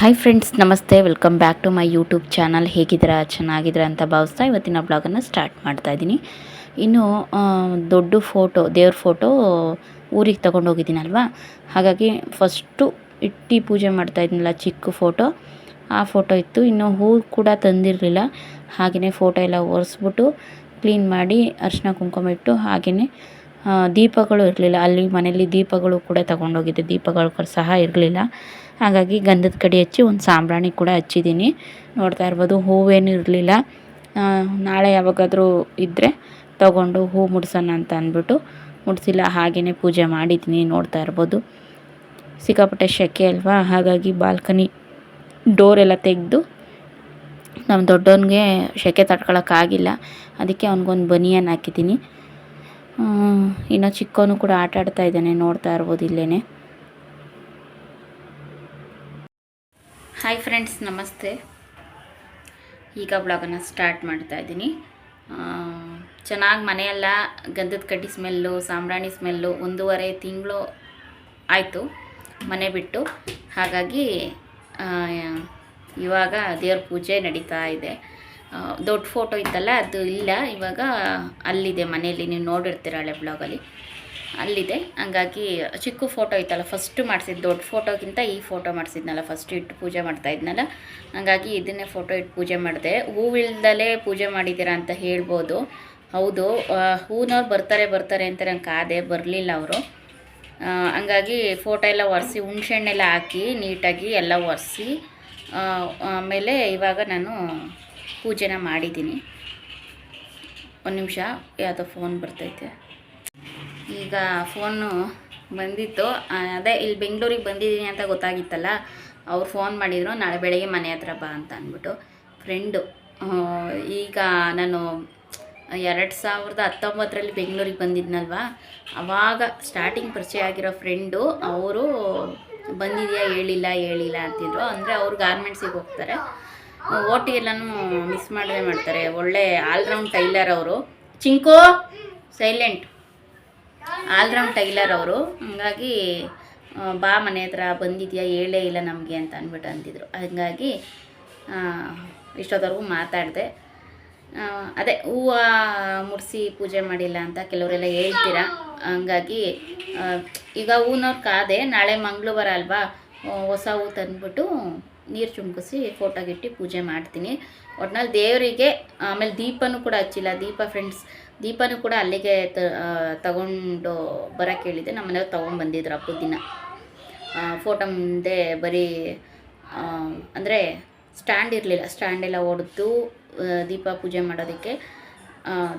Hi friends ನಮಸ್ತೆ. Welcome back to my YouTube channel ಹೇಗಿದ್ದೀರಾ? ಚೆನ್ನಾಗಿದ್ದೀರಾ ಅಂತ ಭಾವಿಸ್ತಾ ಇವತ್ತಿನ ಬ್ಲಾಗನ್ನು ಸ್ಟಾರ್ಟ್ ಮಾಡ್ತಾ ಇದ್ದೀನಿ. ಇನ್ನು ದೊಡ್ಡ ಫೋಟೋ ದೇವ್ರ ಫೋಟೋ ಊರಿಗೆ ತಗೊಂಡು ಹೋಗಿದ್ದೀನಲ್ವಾ? ಹಾಗಾಗಿ ಫಸ್ಟು ಇಟ್ಟು ಪೂಜೆ ಮಾಡ್ತಾ ಇದ್ದೀನಲ್ಲ ಚಿಕ್ಕ ಫೋಟೋ ಆ ಫೋಟೋ ಇತ್ತು. ಇನ್ನು ಹೂ ಕೂಡ ತಂದಿರಲಿಲ್ಲ. ಹಾಗೆಯೇ ಫೋಟೋ ಎಲ್ಲ ಒರೆಸ್ಬಿಟ್ಟು ಕ್ಲೀನ್ ಮಾಡಿ ಅರಿಶಿನ ಕುಂಕುಮ ಇಟ್ಟು ಹಾಗೆಯೇ ದೀಪಗಳು ಇರಲಿಲ್ಲ. ಅಲ್ಲಿ ಮನೆಯಲ್ಲಿ ದೀಪಗಳು ಕೂಡ ತಗೊಂಡೋಗಿದ್ದೆ ದೀಪಗಳು ಸಹ ಇರಲಿಲ್ಲ. ಹಾಗಾಗಿ ಗಂಧದ ಕಡಿ ಹಚ್ಚಿ ಒಂದು ಸಾಂಬ್ರಾಣಿ ಕೂಡ ಹಚ್ಚಿದ್ದೀನಿ. ನೋಡ್ತಾ ಇರ್ಬೋದು, ಹೂವೇನು ಇರಲಿಲ್ಲ. ನಾಳೆ ಯಾವಾಗಾದರೂ ಇದ್ದರೆ ತಗೊಂಡು ಹೂ ಮುಡ್ಸೋಣ ಅಂತ ಅಂದ್ಬಿಟ್ಟು ಮುಡ್ಸಿಲ್ಲ ಹಾಗೆಯೇ ಪೂಜೆ ಮಾಡಿದ್ದೀನಿ ನೋಡ್ತಾ ಇರ್ಬೋದು. ಸಿಕ್ಕಾಪಟ್ಟೆ ಶೆಕೆ ಅಲ್ವಾ? ಹಾಗಾಗಿ ಬಾಲ್ಕನಿ ಡೋರ್ ಎಲ್ಲ ತೆಗೆದು ನಮ್ಮ ದೊಡ್ಡವನಿಗೆ ಸೆಕೆ ತಟ್ಕೊಳಕ್ಕಾಗಿಲ್ಲ ಅದಕ್ಕೆ ಅವ್ನಿಗೊಂದು ಬನಿಯನ್ ಹಾಕಿದ್ದೀನಿ. ಇನ್ನು ಚಿಕ್ಕವನು ಕೂಡ ಆಟ ಆಡ್ತಾ ಇದ್ದಾನೆ ನೋಡ್ತಾ ಇರ್ಬೋದು ಇಲ್ಲೇ ಹಾಯ್ ಫ್ರೆಂಡ್ಸ್ ನಮಸ್ತೆ. ಈಗ ಬ್ಲಾಗನ್ನು ಸ್ಟಾರ್ಟ್ ಮಾಡ್ತಾ ಇದ್ದೀನಿ. ಚೆನ್ನಾಗಿ ಮನೆಯೆಲ್ಲ ಗಂಧದ ಕಡ್ಡಿ ಸ್ಮೆಲ್ಲು ಸಾಂಬ್ರಾಣಿ ಸ್ಮೆಲ್ಲು ಒಂದೂವರೆ ತಿಂಗಳು ಆಯಿತು ಮನೆ ಬಿಟ್ಟು. ಹಾಗಾಗಿ ಇವಾಗ ದೇವ್ರ ಪೂಜೆ ನಡೀತಾ ಇದೆ. ದೊಡ್ಡ ಫೋಟೋ ಇತ್ತಲ್ಲ, ಅದು ಇಲ್ಲ. ಇವಾಗ ಅಲ್ಲಿದೆ ಮನೆಯಲ್ಲಿ, ನೀವು ನೋಡಿರ್ತೀರ ಹಳೆ ಬ್ಲಾಗಲ್ಲಿ ಅಲ್ಲಿದೆ. ಹಂಗಾಗಿ ಚಿಕ್ಕ ಫೋಟೋ ಇತ್ತಲ್ಲ ಫಸ್ಟ್ ಮಾಡಿಸಿದ್ದು, ದೊಡ್ಡ ಫೋಟೋಗಿಂತ ಈ ಫೋಟೋ ಮಾಡಿಸಿದ್ನಲ್ಲ ಫಸ್ಟ್ ಇಟ್ಟು ಪೂಜೆ ಮಾಡ್ತಾ ಇದ್ನಲ್ಲ. ಹಂಗಾಗಿ ಇದನ್ನೇ ಫೋಟೋ ಇಟ್ಟು ಪೂಜೆ ಮಾಡಿದೆ. ಹೂವಿಲ್ದಲೇ ಪೂಜೆ ಮಾಡಿದ್ದೀರಾ ಅಂತ ಹೇಳ್ಬೋದು. ಹೌದು ಹೂನವ್ರು ಬರ್ತಾರೆ ಬರ್ತಾರೆ ಅಂತ ನಂಗೆ ಕಾದೆ ಬರಲಿಲ್ಲ ಅವರು. ಹಂಗಾಗಿ ಫೋಟೋ ಎಲ್ಲ ಒರೆಸಿ, ಹುಣಸೆಹಣ್ಣೆಲ್ಲ ಹಾಕಿ, ನೀಟಾಗಿ ಎಲ್ಲ ಒರೆಸಿ ಆಮೇಲೆ ಇವಾಗ ನಾನು ಪೂಜೆನ ಮಾಡಿದ್ದೀನಿ. ಒಂದು ನಿಮಿಷ, ಯಾವುದೋ ಫೋನ್ ಬರ್ತೈತೆ. ಈಗ ಫೋನು ಬಂದಿತ್ತು. ಅದೇ ಇಲ್ಲಿ ಬೆಂಗಳೂರಿಗೆ ಬಂದಿದ್ದೀನಿ ಅಂತ ಗೊತ್ತಾಗಿತ್ತಲ್ಲ, ಅವ್ರು ಫೋನ್ ಮಾಡಿದರು, ನಾಳೆ ಬೆಳಗ್ಗೆ ಮನೆ ಹತ್ರ ಬಾ ಅಂತ ಅಂದ್ಬಿಟ್ಟು. ಫ್ರೆಂಡು ಈಗ ನಾನು ಎರಡು ಸಾವಿರದ ಹತ್ತೊಂಬತ್ತರಲ್ಲಿ ಬೆಂಗಳೂರಿಗೆ ಬಂದಿದ್ನಲ್ವಾ? ಆವಾಗ ಸ್ಟಾರ್ಟಿಂಗ್ ಪರಿಚಯ ಆಗಿರೋ ಫ್ರೆಂಡು, ಅವರು ಬಂದಿದೆಯಾ ಹೇಳಿಲ್ಲ ಹೇಳಿಲ್ಲ ಅಂತಿದ್ರು. ಅಂದರೆ ಅವರು ಗಾರ್ಮೆಂಟ್ಸಿಗೆ ಹೋಗ್ತಾರೆ. ಓಟಿ ಎಲ್ಲನೂ ಮಿಸ್ ಮಾಡದೆ ಮಾಡ್ತಾರೆ. ಒಳ್ಳೆ ಆಲ್ರೌಂಡ್ ಟೈಲರ್ ಅವರು. ಚಿಂಕು ಸೈಲೆಂಟ್ ಆಲ್ರೌಂಡ್ ಟೈಲರ್ ಅವರು. ಹಂಗಾಗಿ ಬಾ ಮನೆ ಹತ್ರ ಬಂದಿದೆಯಾ? ಹೇಳೇ ಇಲ್ಲ ನಮಗೆ ಅಂತ ಅಂದ್ಬಿಟ್ಟು ಅಂತಿದ್ರು ಹಾಗಾಗಿ ಇಷ್ಟೊತ್ತವರೆಗೂ ಮಾತಾಡಿದೆ. ಅದೇ ಹೂವು ಮುಡಿಸಿ ಪೂಜೆ ಮಾಡಿಲ್ಲ ಅಂತ ಕೆಲವರೆಲ್ಲ ಹೇಳ್ತೀರಾ? ಹಂಗಾಗಿ ಈಗ ಹೂನವ್ರು ಕಾದೆ ನಾಳೆ ಮಂಗಳವಾರ ಅಲ್ವಾ? ಹೊಸ ಹೂ ತಂದ್ಬಿಟ್ಟು ನೀರು ಚುಮ್ಕಿಸಿ ಫೋಟೋಗಿಟ್ಟು ಪೂಜೆ ಮಾಡ್ತೀನಿ. ಒಟ್ನಲ್ಲಿ ದೇವರಿಗೆ, ಆಮೇಲೆ ದೀಪನೂ ಕೂಡ ಹಚ್ಚಿಲ್ಲ. ದೀಪ ಫ್ರೆಂಡ್ಸ್ ದೀಪನೂ ಕೂಡ ಅಲ್ಲಿಗೆ ತ ತಗೊಂಡು ಬರೋಕ್ಕೆ ಹೇಳಿದ್ದೆ. ನಮ್ಮ ಮನೆಯವ್ರು ತೊಗೊಂಡ್ಬಂದಿದ್ರು ಹಬ್ಬದ ದಿನ. ಫೋಟೋ ಮುಂದೆ ಬರೀ ಅಂದರೆ ಸ್ಟ್ಯಾಂಡ್ ಇರಲಿಲ್ಲ. ಸ್ಟ್ಯಾಂಡ್ ಎಲ್ಲ ಹೊಡೆದು ದೀಪ ಪೂಜೆ ಮಾಡೋದಕ್ಕೆ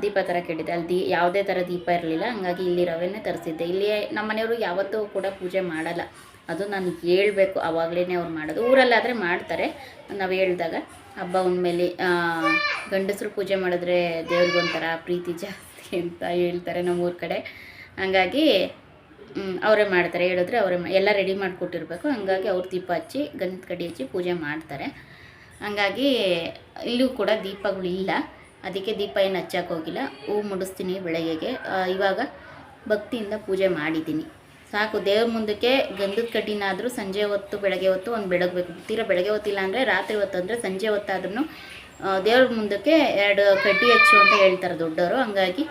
ದೀಪ ಥರ ಕೇಳಿದ್ದೆ ಅಲ್ಲಿ ದೀ, ಯಾವುದೇ ಥರ ದೀಪ ಇರಲಿಲ್ಲ. ಹಂಗಾಗಿ ಇಲ್ಲಿ ರವೆನೇ ತರಿಸಿದ್ದೆ. ಇಲ್ಲಿ ನಮ್ಮ ಮನೆಯವರು ಯಾವತ್ತೂ ಕೂಡ ಪೂಜೆ ಮಾಡಲ್ಲ. ಅದು ನಾನು ಹೇಳಬೇಕು. ಆವಾಗಲೇ ಅವ್ರು ಮಾಡೋದು. ಊರಲ್ಲಾದರೆ ಮಾಡ್ತಾರೆ. ನಾವು ಹೇಳಿದಾಗ ಹಬ್ಬ ಮೇಲೆ ಗಂಡಸರು ಪೂಜೆ ಮಾಡಿದ್ರೆ ದೇವ್ರಿಗೊಂಥರ ಪ್ರೀತಿ ಜಾಸ್ತಿ ಅಂತ ಹೇಳ್ತಾರೆ ನಮ್ಮೂರ ಕಡೆ. ಹಂಗಾಗಿ ಅವರೇ ಮಾಡ್ತಾರೆ. ಹೇಳಿದ್ರೆ ಅವರೇ ಎಲ್ಲ ರೆಡಿ ಮಾಡಿಕೊಟ್ಟಿರ್ಬೇಕು. ಹಂಗಾಗಿ ಅವ್ರು ದೀಪ ಹಚ್ಚಿ, ಗಂಧದ ಕಡ್ಡಿ ಹಚ್ಚಿ ಪೂಜೆ ಮಾಡ್ತಾರೆ. ಹಂಗಾಗಿ, ಇಲ್ಲೂ ಕೂಡ ದೀಪಗಳು ಇಲ್ಲ. ಅದಕ್ಕೆ ದೀಪ ಏನು ಹಚ್ಚಕ್ಕೆ ಹೋಗಿಲ್ಲ. ಹೂ ಮುಡಿಸ್ತೀನಿ ಬೆಳಗ್ಗೆಗೆ. ಇವಾಗ ಭಕ್ತಿಯಿಂದ ಪೂಜೆ ಮಾಡಿದ್ದೀನಿ. ಸಾಕು, ದೇವ್ರ ಮುಂದಕ್ಕೆ ಗಂಧದ ಕಡ್ಡಿನಾದರೂ ಸಂಜೆ ಹೊತ್ತು, ಬೆಳಗ್ಗೆ ಹೊತ್ತು ಒಂದು ಬೆಳಗ್ಬೇಕು ತೀರಾ ಬೆಳಗ್ಗೆ ಹೊತ್ತಿಲ್ಲ ಅಂದರೆ ರಾತ್ರಿ ಹೊತ್ತು ಅಂದರೆ ಸಂಜೆ ಹೊತ್ತಾದ್ರೂ ದೇವ್ರ ಮುಂದಕ್ಕೆ ಎರಡು ಕಡ್ಡಿ ಹಚ್ಚು ಅಂತ ಹೇಳ್ತಾರೆ ದೊಡ್ಡವರು ಹಂಗಾಗಿ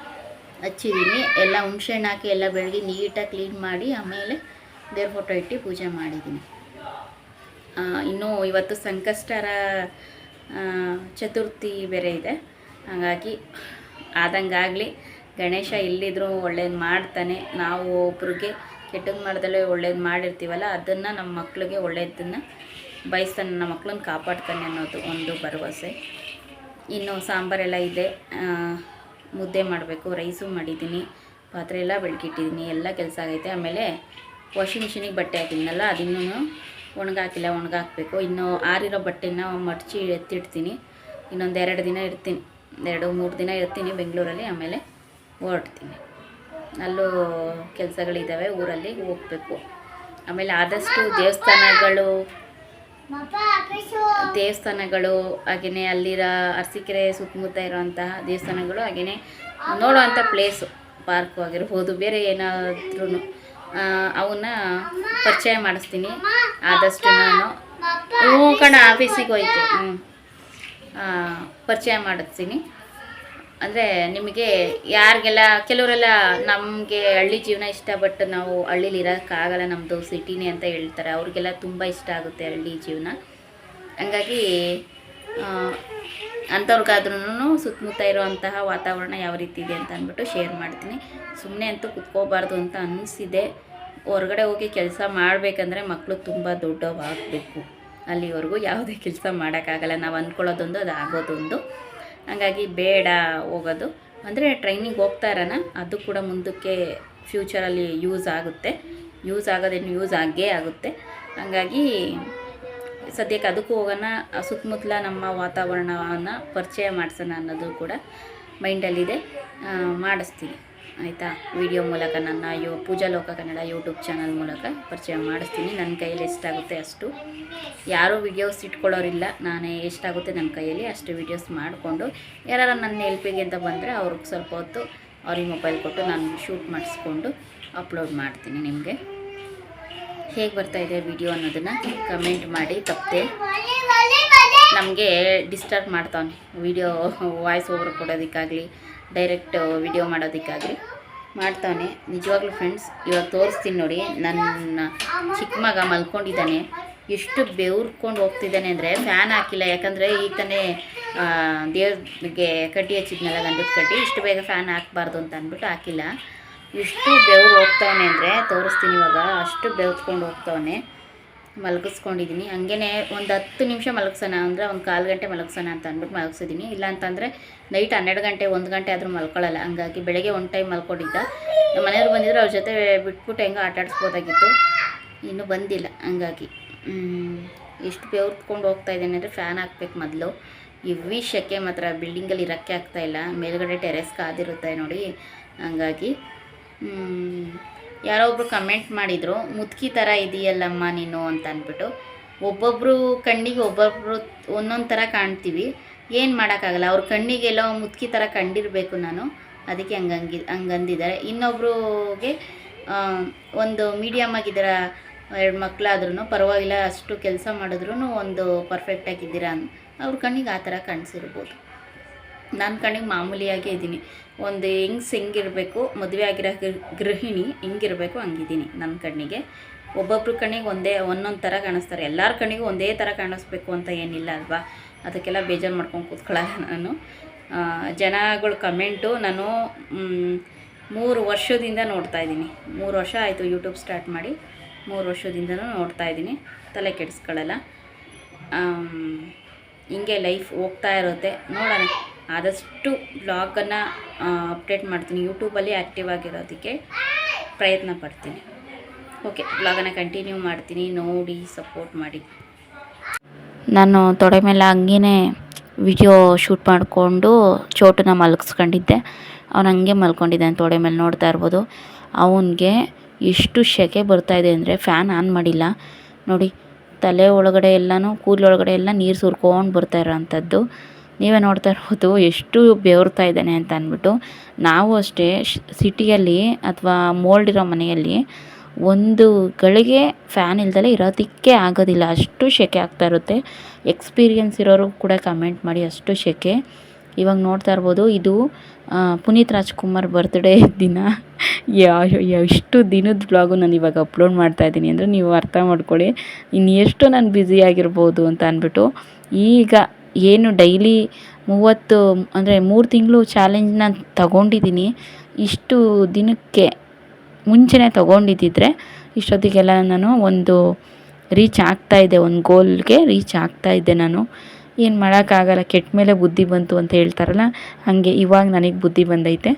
ಹಚ್ಚಿದ್ದೀನಿ ಎಲ್ಲ ಹುಣ್ಸೆಣ್ಣು ಹಾಕಿ ಎಲ್ಲ ಬೆಳಗ್ಗೆ ನೀಟಾಗಿ ಕ್ಲೀನ್ ಮಾಡಿ ಆಮೇಲೆ ದೇವ್ರ ಫೋಟೋ ಇಟ್ಟು ಪೂಜೆ ಮಾಡಿದ್ದೀನಿ ಇನ್ನೂ ಇವತ್ತು ಸಂಕಷ್ಟರ ಚತುರ್ಥಿ ಬೇರೆ ಇದೆ. ಹಾಗಾಗಿ ಆದಂಗಾಗಲಿ, ಗಣೇಶ ಎಲ್ಲಿದ್ರೂ ಒಳ್ಳೇದು ಮಾಡ್ತಾನೆ. ನಾವು ಒಬ್ರಿಗೆ ಕೆಟ್ಟದ್ದು ಮಾಡ್ದಲೇ ಒಳ್ಳೇದು ಮಾಡಿರ್ತೀವಲ್ಲ, ಅದನ್ನು ನಮ್ಮ ಮಕ್ಕಳಿಗೆ ಒಳ್ಳೇದನ್ನು ಬಯಸ್ತಾನೆ, ನಮ್ಮ ಮಕ್ಕಳನ್ನ ಕಾಪಾಡ್ತಾನೆ ಅನ್ನೋದು ಒಂದು ಭರವಸೆ. ಇನ್ನು ಸಾಂಬಾರೆಲ್ಲ ಇದೆ. ಮುದ್ದೆ ಮಾಡಬೇಕು, ರೈಸು ಮಾಡಿದ್ದೀನಿ, ಪಾತ್ರೆ ಎಲ್ಲ ಬೆಳಕಿಟ್ಟಿದ್ದೀನಿ, ಎಲ್ಲ ಕೆಲಸ ಆಗೈತೆ. ಆಮೇಲೆ ವಾಷಿಂಗ್ ಮಿಷಿನಿಗೆ ಬಟ್ಟೆ ಹಾಕಿದ್ನಲ್ಲ, ಅದನ್ನೂ ಒಣಗಾಕಿಲ್ಲ, ಒಣಗಾಕಬೇಕು. ಇನ್ನು ಆರಿರೋ ಬಟ್ಟೆನ ಮಡಚಿ ಎತ್ತಿಡ್ತೀನಿ. ಇನ್ನೊಂದು ಎರಡು ದಿನ ಇರ್ತೀನಿ, ಎರಡು ಮೂರು ದಿನ ಇರ್ತೀನಿ ಬೆಂಗಳೂರಲ್ಲಿ, ಆಮೇಲೆ ಹೊರಡ್ತೀನಿ. ಅಲ್ಲೂ ಕೆಲಸಗಳಿದ್ದಾವೆ ಊರಲ್ಲಿ ಹೋಗಬೇಕು. ಆಮೇಲೆ ಆದಷ್ಟು ದೇವಸ್ಥಾನಗಳು ದೇವಸ್ಥಾನಗಳು ಹಾಗೆಯೇ ಅಲ್ಲಿರೋ ಅರಸೀಕೆರೆ ಸುತ್ತಮುತ್ತ ಇರೋವಂತಹ ದೇವಸ್ಥಾನಗಳು ಹಾಗೆಯೇ ನೋಡುವಂಥ ಪ್ಲೇಸು ಪಾರ್ಕು ಆಗಿರ್ಬೋದು, ಬೇರೆ ಏನಾದ್ರೂ ಅವನ್ನ ಪರಿಚಯ ಮಾಡಿಸ್ತೀನಿ. ಆದಷ್ಟು ನಾನು. ಹ್ಞೂ ಕಣ ಆಫೀಸಿಗೆ ಹೋಯ್ತು. ಹ್ಞೂ. ಪರಿಚಯ ಮಾಡಿಸ್ತೀನಿ. ಅಂದರೆ ನಿಮಗೆ ಯಾರಿಗೆಲ್ಲ, ಕೆಲವರೆಲ್ಲ ನಮಗೆ ಹಳ್ಳಿ ಜೀವನ ಇಷ್ಟ ಬಟ್ ನಾವು ಹಳ್ಳೀಲಿ ಇರೋಕ್ಕಾಗಲ್ಲ ನಮ್ಮದು ಸಿಟಿನೇ ಅಂತ ಹೇಳ್ತಾರೆ. ಅವ್ರಿಗೆಲ್ಲ ತುಂಬ ಇಷ್ಟ ಆಗುತ್ತೆ ಹಳ್ಳಿ ಜೀವನ. ಹಂಗಾಗಿ ಅಂಥವ್ರಿಗಾದ್ರೂ ಸುತ್ತಮುತ್ತ ಇರುವಂತಹ ವಾತಾವರಣ ಯಾವ ರೀತಿ ಇದೆ ಅಂತ ಅಂದ್ಬಿಟ್ಟು ಶೇರ್ ಮಾಡ್ತೀನಿ. ಸುಮ್ಮನೆ ಅಂತೂ ಕುತ್ಕೋಬಾರ್ದು ಅಂತ ಅನಿಸಿದೆ. ಹೊರಗಡೆ ಹೋಗಿ ಕೆಲಸ ಮಾಡಬೇಕಂದ್ರೆ ಮಕ್ಕಳು ತುಂಬ ದೊಡ್ಡವಾಗಬೇಕು. ಅಲ್ಲಿವರೆಗೂ ಯಾವುದೇ ಕೆಲಸ ಮಾಡೋಕ್ಕಾಗಲ್ಲ. ನಾವು ಅಂದ್ಕೊಳ್ಳೋದೊಂದು ಅದು ಆಗೋದೊಂದು ಹಾಗಾಗಿ ಬೇಡ ಹೋಗೋದು. ಅಂದರೆ ಟ್ರೈನಿಂಗ್ ಹೋಗ್ತಾ ಇರೋಣ. ಅದು ಕೂಡ ಮುಂದಕ್ಕೆ ಫ್ಯೂಚರಲ್ಲಿ ಯೂಸ್ ಆಗುತ್ತೆ. ಯೂಸ್ ಆಗೋದೇನು ಯೂಸ್ ಆಗೇ ಆಗುತ್ತೆ. ಹಾಗಾಗಿ ಸದ್ಯಕ್ಕೆ ಅದಕ್ಕೂ ಹೋಗೋಣ. ಸುತ್ತಮುತ್ತಲ ನಮ್ಮ ವಾತಾವರಣವನ್ನು ಪರಿಚಯ ಮಾಡಿಸೋಣ ಅನ್ನೋದು ಕೂಡ ಮೈಂಡಲ್ಲಿದೆ ಮಾಡಿಸ್ತೀನಿ. ಆಯಿತಾ? ವಿಡಿಯೋ ಮೂಲಕ ನನ್ನ ಯೋ, ಪೂಜಾ ಲೋಕ ಕನ್ನಡ ಯೂಟ್ಯೂಬ್ ಚಾನಲ್ ಮೂಲಕ ಪರಿಚಯ ಮಾಡಿಸ್ತೀನಿ. ನನ್ನ ಕೈಯಲ್ಲಿ ಎಷ್ಟಾಗುತ್ತೆ ಅಷ್ಟು. ಯಾರೂ ವಿಡಿಯೋಸ್ ಇಟ್ಕೊಳ್ಳೋರಿಲ್ಲ. ನಾನೇ ಎಷ್ಟಾಗುತ್ತೆ ನನ್ನ ಕೈಯಲ್ಲಿ ಅಷ್ಟು ವಿಡಿಯೋಸ್ ಮಾಡಿಕೊಂಡು ಯಾರು ನನ್ನ ಹೆಲ್ಪಿಗೆ ಅಂತ ಬಂದರೆ ಅವ್ರಿಗೆ ಸ್ವಲ್ಪ ಹೊತ್ತು ಅವ್ರಿಗೆ ಮೊಬೈಲ್ ಕೊಟ್ಟು ನಾನು ಶೂಟ್ ಮಾಡಿಸ್ಕೊಂಡು ಅಪ್ಲೋಡ್ ಮಾಡ್ತೀನಿ ನಿಮಗೆ. ಹೇಗೆ ಬರ್ತಾ ಇದೆ ವಿಡಿಯೋ ಅನ್ನೋದನ್ನು ಕಮೆಂಟ್ ಮಾಡಿ. ತಪ್ಪದೆ ನಮಗೆ ಡಿಸ್ಟರ್ಬ್ ಮಾಡ್ತಾವೆ ವಿಡಿಯೋ ವಾಯ್ಸ್ ಓವರ್ ಕೊಡೋದಕ್ಕಾಗಲಿ. ಡೈರೆಕ್ಟ್ ವಿಡಿಯೋ ಮಾಡೋದಕ್ಕಾಗಲಿ. ಮಾಡ್ತಾನೆ. ನಿಜವಾಗ್ಲೂ ಫ್ರೆಂಡ್ಸ್ ಇವಾಗ ತೋರಿಸ್ತೀನಿ ನೋಡಿ. ನನ್ನ ಚಿಕ್ಕ ಮಗ ಮಲ್ಕೊಂಡಿದ್ದಾನೆ. ಎಷ್ಟು ಬೆವ್ರ್ಕೊಂಡು ಹೋಗ್ತಿದ್ದಾನೆ ಅಂದರೆ ಫ್ಯಾನ್ ಹಾಕಿಲ್ಲ. ಯಾಕಂದರೆ ಈಗ ತಾನೇ ದೇವ್ರಿಗೆ ಕಡ್ಡಿ ಹಚ್ಚಿದ್ನಲ್ಲ ಗಂಧದ ಕಡ್ಡಿ ಇಷ್ಟು ಬೇಗ ಫ್ಯಾನ್ ಹಾಕಬಾರ್ದು ಅಂತ ಅಂದ್ಬಿಟ್ಟು ಹಾಕಿಲ್ಲ. ಎಷ್ಟು ಬೆವ್ರು ಹೋಗ್ತಾವನೆ ಅಂದರೆ, ತೋರಿಸ್ತೀನಿ ಇವಾಗ. ಅಷ್ಟು ಬೆವ್ತ್ಕೊಂಡು ಹೋಗ್ತಾವನೆ. ಮಲಗಿಸ್ಕೊಂಡಿದ್ದೀನಿ. ಹಂಗೇ ಒಂದು ಹತ್ತು ನಿಮಿಷ ಮಲಗಿಸೋಣ ಅಂದರೆ ಒಂದು ಕಾಲು ಗಂಟೆ ಮಲಗಿಸೋಣ ಅಂತ ಅಂದ್ಬಿಟ್ಟು ಮಲಗಿಸಿದ್ದೀನಿ. ಇಲ್ಲ ಅಂತಂದರೆ ನೈಟ್ ಹನ್ನೆರಡು ಗಂಟೆ, ಒಂದು ಗಂಟೆ ಆದರೂ ಮಲ್ಕೊಳ್ಳಲ್ಲ. ಹಂಗಾಗಿ ಬೆಳಗ್ಗೆ ಒಂದು ಟೈಮ್ ಮಲ್ಕೊಂಡಿದ್ದ. ನಮ್ಮ ಮನೆಯವ್ರು ಬಂದಿದ್ರು, ಅವ್ರ ಜೊತೆ ಬಿಟ್ಬಿಟ್ಟು ಹೆಂಗೋ ಆಟ ಆಡಿಸ್ಬೋದಾಗಿತ್ತು. ಇನ್ನೂ ಬಂದಿಲ್ಲ, ಹಂಗಾಗಿ. ಎಷ್ಟು ಬೆವ್ರ್ತ್ಕೊಂಡು ಹೋಗ್ತಾ ಇದ್ದೀನಿ ಅಂದರೆ ಫ್ಯಾನ್ ಹಾಕ್ಬೇಕು ಮೊದಲು. ಇವಿ ಶೆಕೆ ಮಾತ್ರ ಬಿಲ್ಡಿಂಗಲ್ಲಿ ಇರೋಕ್ಕೆ ಆಗ್ತಾಯಿಲ್ಲ ಮೇಲ್ಗಡೆ ಟೆರೆಸ್ ಕಾದಿರುತ್ತೆ ನೋಡಿ. ಹಂಗಾಗಿ ಯಾರೋ ಒಬ್ಬರು ಕಮೆಂಟ್ ಮಾಡಿದರು ಮುದುಕಿ ಥರ ಇದೆಯಲ್ಲಮ್ಮ ನೀನು ಅಂತ ಅಂದ್ಬಿಟ್ಟು. ಒಬ್ಬೊಬ್ಬರು ಕಣ್ಣಿಗೆ ಒಬ್ಬೊಬ್ಬರು ಒಂದೊಂದು ಥರ ಕಾಣ್ತೀವಿ. ಏನು ಮಾಡೋಕ್ಕಾಗಲ್ಲ, ಅವ್ರ ಕಣ್ಣಿಗೆಲ್ಲೋ ಮುದುಕಿ ಥರ ಕಂಡಿರಬೇಕು ನಾನು. ಅದಕ್ಕೆ ಹಂಗಂಗಿ ಹಂಗಂದಿದ್ದಾರೆ ಇನ್ನೊಬ್ರಿಗೆ ಒಂದು ಮೀಡಿಯಮ್ ಆಗಿದ್ದೀರ, ಎರಡು ಮಕ್ಕಳಾದ್ರೂ ಪರವಾಗಿಲ್ಲ, ಅಷ್ಟು ಕೆಲಸ ಮಾಡಿದ್ರೂ ಒಂದು ಪರ್ಫೆಕ್ಟಾಗಿದ್ದೀರ ಅವ್ರ ಕಣ್ಣಿಗೆ ಆ ಥರ ಕಾಣಿಸಿರ್ಬೋದು. ನನ್ನ ಕಣ್ಣಿಗೆ ಮಾಮೂಲಿಯಾಗೇ ಇದ್ದೀನಿ. ಒಂದು ಹೆಂಗ್ಸ್ ಹೆಂಗಿರಬೇಕು ಮದುವೆ ಆಗಿರೋ ಗೃಹಿಣಿ ಹೆಂಗಿರಬೇಕು ಹಂಗಿದ್ದೀನಿ ನನ್ನ ಕಣ್ಣಿಗೆ. ಒಬ್ಬೊಬ್ರ ಕಣ್ಣಿಗೆ ಒಂದೇ, ಒಂದೊಂದು ಥರ ಕಾಣಿಸ್ತಾರೆ. ಎಲ್ಲರ ಕಣ್ಣಿಗೂ ಒಂದೇ ಥರ ಕಾಣಿಸ್ಬೇಕು ಅಂತ ಏನಿಲ್ಲ ಅಲ್ವಾ? ಅದಕ್ಕೆಲ್ಲ ಬೇಜಾರು ಮಾಡ್ಕೊಂಡು ಕೂತ್ಕೊಳ್ಳಲ್ಲ ನಾನು. ಜನಗಳ ಕಮೆಂಟು ನಾನು ಮೂರು ವರ್ಷದಿಂದ ನೋಡ್ತಾ ಇದ್ದೀನಿ. ಮೂರು ವರ್ಷ ಆಯಿತು ಯೂಟ್ಯೂಬ್ ಸ್ಟಾರ್ಟ್ ಮಾಡಿ, ಮೂರು ವರ್ಷದಿಂದನೂ ನೋಡ್ತಾ ಇದ್ದೀನಿ. ತಲೆ ಕೆಡಿಸ್ಕೊಳ್ಳಲ್ಲ ಹಿಂಗೆ ಲೈಫ್ ಹೋಗ್ತಾ ಇರುತ್ತೆ. ನೋಡೋಣ. ಆದಷ್ಟು ಬ್ಲಾಗನ್ನು ಅಪ್ಡೇಟ್ ಮಾಡ್ತೀನಿ. ಯೂಟ್ಯೂಬಲ್ಲಿ ಆ್ಯಕ್ಟಿವ್ ಆಗಿರೋದಕ್ಕೆ ಪ್ರಯತ್ನ ಪಡ್ತೀನಿ. ಓಕೆ ಬ್ಲಾಗನ್ನು ಕಂಟಿನ್ಯೂ ಮಾಡ್ತೀನಿ. ನೋಡಿ ಸಪೋರ್ಟ್ ಮಾಡಿ. ನಾನು ತೊಡೆ ಮೇಲೆ ಹಂಗೇ ವಿಡಿಯೋ ಶೂಟ್ ಮಾಡಿಕೊಂಡು ಚೋಟನ ಮಲಗಿಸ್ಕೊಂಡಿದ್ದೆ. ಅವನು ಹಂಗೆ ಮಲ್ಕೊಂಡಿದ್ದಾನೆ ತೊಡೆ ಮೇಲೆ ನೋಡ್ತಾ ಇರ್ಬೋದು. ಅವನಿಗೆ ಎಷ್ಟು ಸೆಕೆ ಬರ್ತಾಯಿದೆ ಅಂದರೆ ಫ್ಯಾನ್ ಆನ್ ಮಾಡಿಲ್ಲ. ನೋಡಿ, ತಲೆ ಒಳಗಡೆ ಎಲ್ಲನೂ, ಕೂದಲೊಳಗಡೆ ಎಲ್ಲ ನೀರು ಸುರ್ಕೊಂಡು ಬರ್ತಾ ಇರೋ ನೀವೇ ನೋಡ್ತಾ ಇರ್ಬೋದು ಎಷ್ಟು ಬೆವರ್ತಾ ಇದ್ದಾನೆ ಅಂತ ಅಂದ್ಬಿಟ್ಟು ನಾವು ಅಷ್ಟೇ ಸಿಟಿಯಲ್ಲಿ ಅಥವಾ ಮೋಲ್ಡ್ ಇರೋ ಮನೆಯಲ್ಲಿ ಒಂದು ಗಳಿಗೆ ಫ್ಯಾನ್ ಇಲ್ದಲೇ ಇರೋದಕ್ಕೆ ಆಗೋದಿಲ್ಲ. ಅಷ್ಟು ಸೆಕೆ ಆಗ್ತಾ ಇರುತ್ತೆ. ಎಕ್ಸ್ಪೀರಿಯನ್ಸ್ ಇರೋರು ಕೂಡ ಕಮೆಂಟ್ ಮಾಡಿ ಅಷ್ಟು ಸೆಕೆ ಇವಾಗ ನೋಡ್ತಾ ಇರ್ಬೋದು ಇದು ಪುನೀತ್ ರಾಜ್ಕುಮಾರ್ ಬರ್ತ್ಡೇ ದಿನ. ಎಷ್ಟು ದಿನದ ಬ್ಲಾಗು ನಾನು ಇವಾಗ ಅಪ್ಲೋಡ್ ಮಾಡ್ತಾ ಇದ್ದೀನಿ. ಅಂದರೆ ನೀವು ಅರ್ಥ ಮಾಡ್ಕೊಳ್ಳಿ ಇನ್ನು ಎಷ್ಟು ನಾನು ಬ್ಯುಸಿ ಆಗಿರ್ಬೋದು ಅಂತ ಅಂದ್ಬಿಟ್ಟು ಈಗ ಏನು ಡೈಲಿ ಮೂವತ್ತು, ಅಂದರೆ ಮೂರು ತಿಂಗಳು ಚಾಲೆಂಜ್ನ ತಗೊಂಡಿದ್ದೀನಿ ಇಷ್ಟು ದಿನಕ್ಕೆ ಮುಂಚೆನೇ ತೊಗೊಂಡಿದ್ದಿದ್ರೆ ಇಷ್ಟೊತ್ತಿಗೆಲ್ಲ ನಾನು ಒಂದು ರೀಚ್ ಆಗ್ತಾ ಇದ್ದೆ ಒಂದು ಗೋಲ್ಗೆ ರೀಚ್ ಆಗ್ತಾ ಇದ್ದೆ ನಾನು. ಏನು ಮಾಡೋಕ್ಕಾಗಲ್ಲ, ಕೆಟ್ಟ ಮೇಲೆ ಬುದ್ಧಿ ಬಂತು ಅಂತ ಹೇಳ್ತಾರಲ್ಲ, ಹಾಗೆ ಇವಾಗ ನನಗೆ ಬುದ್ಧಿ ಬಂದೈತೆ.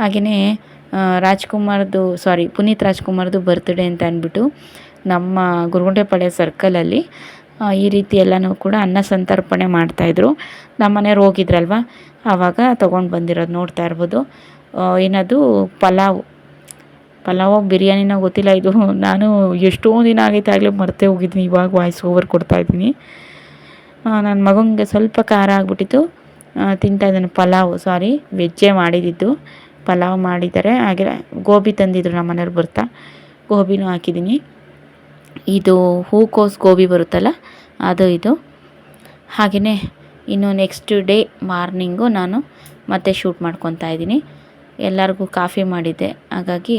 ಹಾಗೆಯೇ ರಾಜ್ಕುಮಾರ್ದು ಸಾರಿ ಪುನೀತ್ ರಾಜ್ಕುಮಾರ್ದು ಬರ್ತ್ಡೇ ಅಂತ ಅಂದ್ಬಿಟ್ಟು ನಮ್ಮ ಗುರುಗುಂಟೆಪಾಳ್ಯ ಸರ್ಕಲಲ್ಲಿ ಈ ರೀತಿ ಎಲ್ಲನೂ ಕೂಡ ಅನ್ನ ಸಂತರ್ಪಣೆ ಮಾಡ್ತಾಯಿದ್ರು ನಮ್ಮ ಮನೆಯವ್ರು ಹೋಗಿದ್ರಲ್ವ? ಆವಾಗ ತೊಗೊಂಡು ಬಂದಿರೋದು ನೋಡ್ತಾ ಇರ್ಬೋದು. ಏನದು? ಪಲಾವ್. ಪಲಾವ್ ಬಿರಿಯಾನಿನ ಗೊತ್ತಿಲ್ಲ. ಇದು ನಾನು ಎಷ್ಟೋ ದಿನ ಆಗೈತೆ ಆಗಲೇ ಮರ್ತೇ ಹೋಗಿದ್ದೀನಿ. ಇವಾಗ ವಾಯ್ಸ್ ಓವರ್ ಕೊಡ್ತಾ ಇದ್ದೀನಿ. ನನ್ನ ಮಗನಿಗೆ ಸ್ವಲ್ಪ ಖಾರ ಆಗಿಬಿಟ್ಟಿತ್ತು. ತಿಂತಾ ಇದ್ದಾನೆ. ಪಲಾವ್, ಸಾರಿ. ವೆಜ್ಜೇ ಮಾಡಿದ್ದಿದ್ದು ಪಲಾವ್ ಮಾಡಿದ್ದಾರೆ. ಹಾಗೆ ಗೋಬಿ ತಂದಿದ್ರು ನಮ್ಮ ಮನೆಯವ್ರು ಬರ್ತಾ. ಗೋಬಿನೂ ಹಾಕಿದ್ದೀನಿ. ಇದು ಹೂಕೋಸು ಗೋಬಿ ಬರುತ್ತಲ್ಲ, ಅದು ಇದು. ಹಾಗೆಯೇ ಇನ್ನು ನೆಕ್ಸ್ಟ್ ಡೇ ಮಾರ್ನಿಂಗು ನಾನು ಮತ್ತೆ ಶೂಟ್ ಮಾಡ್ಕೊತಾ ಇದ್ದೀನಿ. ಎಲ್ಲರಿಗೂ ಕಾಫಿ ಮಾಡಿದ್ದೆ, ಹಾಗಾಗಿ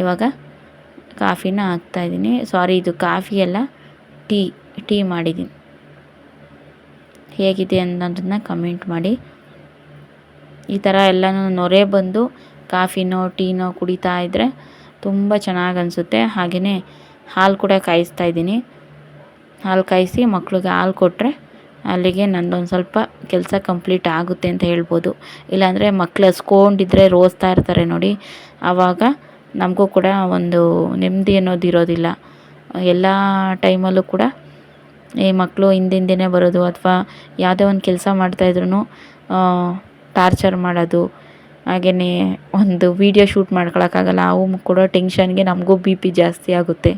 ಇವಾಗ ಕಾಫಿನ ಹಾಕ್ತಾಯಿದ್ದೀನಿ ಸಾರಿ ಇದು ಕಾಫಿ ಅಲ್ಲ, ಟೀ ಟೀ ಮಾಡಿದ್ದೀನಿ. ಹೇಗಿದೆ ಅನ್ನೋದನ್ನ ಕಮೆಂಟ್ ಮಾಡಿ. ಈ ಥರ ಎಲ್ಲನೂ ನೊರೆ ಬಂದು ಕಾಫಿನೋ, ಟೀನೋ ಕುಡಿತಾ ಇದ್ದರೆ ತುಂಬ ಚೆನ್ನಾಗಿ ಅನಿಸುತ್ತೆ. ಹಾಗೆಯೇ ಹಾಲು ಕೂಡ ಕಾಯಿಸ್ತಾ ಇದ್ದೀನಿ. ಹಾಲು ಕಾಯಿಸಿ ಮಕ್ಕಳಿಗೆ ಹಾಲು ಕೊಟ್ಟರೆ ಅಲ್ಲಿಗೆ ನಂದೊಂದು ಸ್ವಲ್ಪ ಕೆಲಸ ಕಂಪ್ಲೀಟ್ ಆಗುತ್ತೆ ಅಂತ ಹೇಳ್ಬೋದು. ಇಲ್ಲಾಂದರೆ ಮಕ್ಕಳು ಹಸ್ಕೊಂಡಿದ್ರೆ ರೋಸ್ತಾ ಇರ್ತಾರೆ ನೋಡಿ. ಆವಾಗ ನಮಗೂ ಕೂಡ ಒಂದು ನೆಮ್ಮದಿ ಅನ್ನೋದು ಇರೋದಿಲ್ಲ. ಎಲ್ಲ ಟೈಮಲ್ಲೂ ಕೂಡ ಈ ಮಕ್ಕಳು ಹಿಂದಿಂದಿನೇ ಬರೋದು ಅಥವಾ ಯಾವುದೇ ಒಂದು ಕೆಲಸ ಮಾಡ್ತಾಯಿದ್ರು ಟಾರ್ಚರ್ ಮಾಡೋದು ಹಾಗೆಯೇ ಒಂದು ವೀಡಿಯೋ ಶೂಟ್ ಮಾಡ್ಕೊಳಕ್ಕಾಗಲ್ಲ ಅವು ಕೂಡ ಟೆನ್ಷನ್ಗೆ ನಮಗೂ ಬಿ ಪಿ ಜಾಸ್ತಿ ಆಗುತ್ತೆ.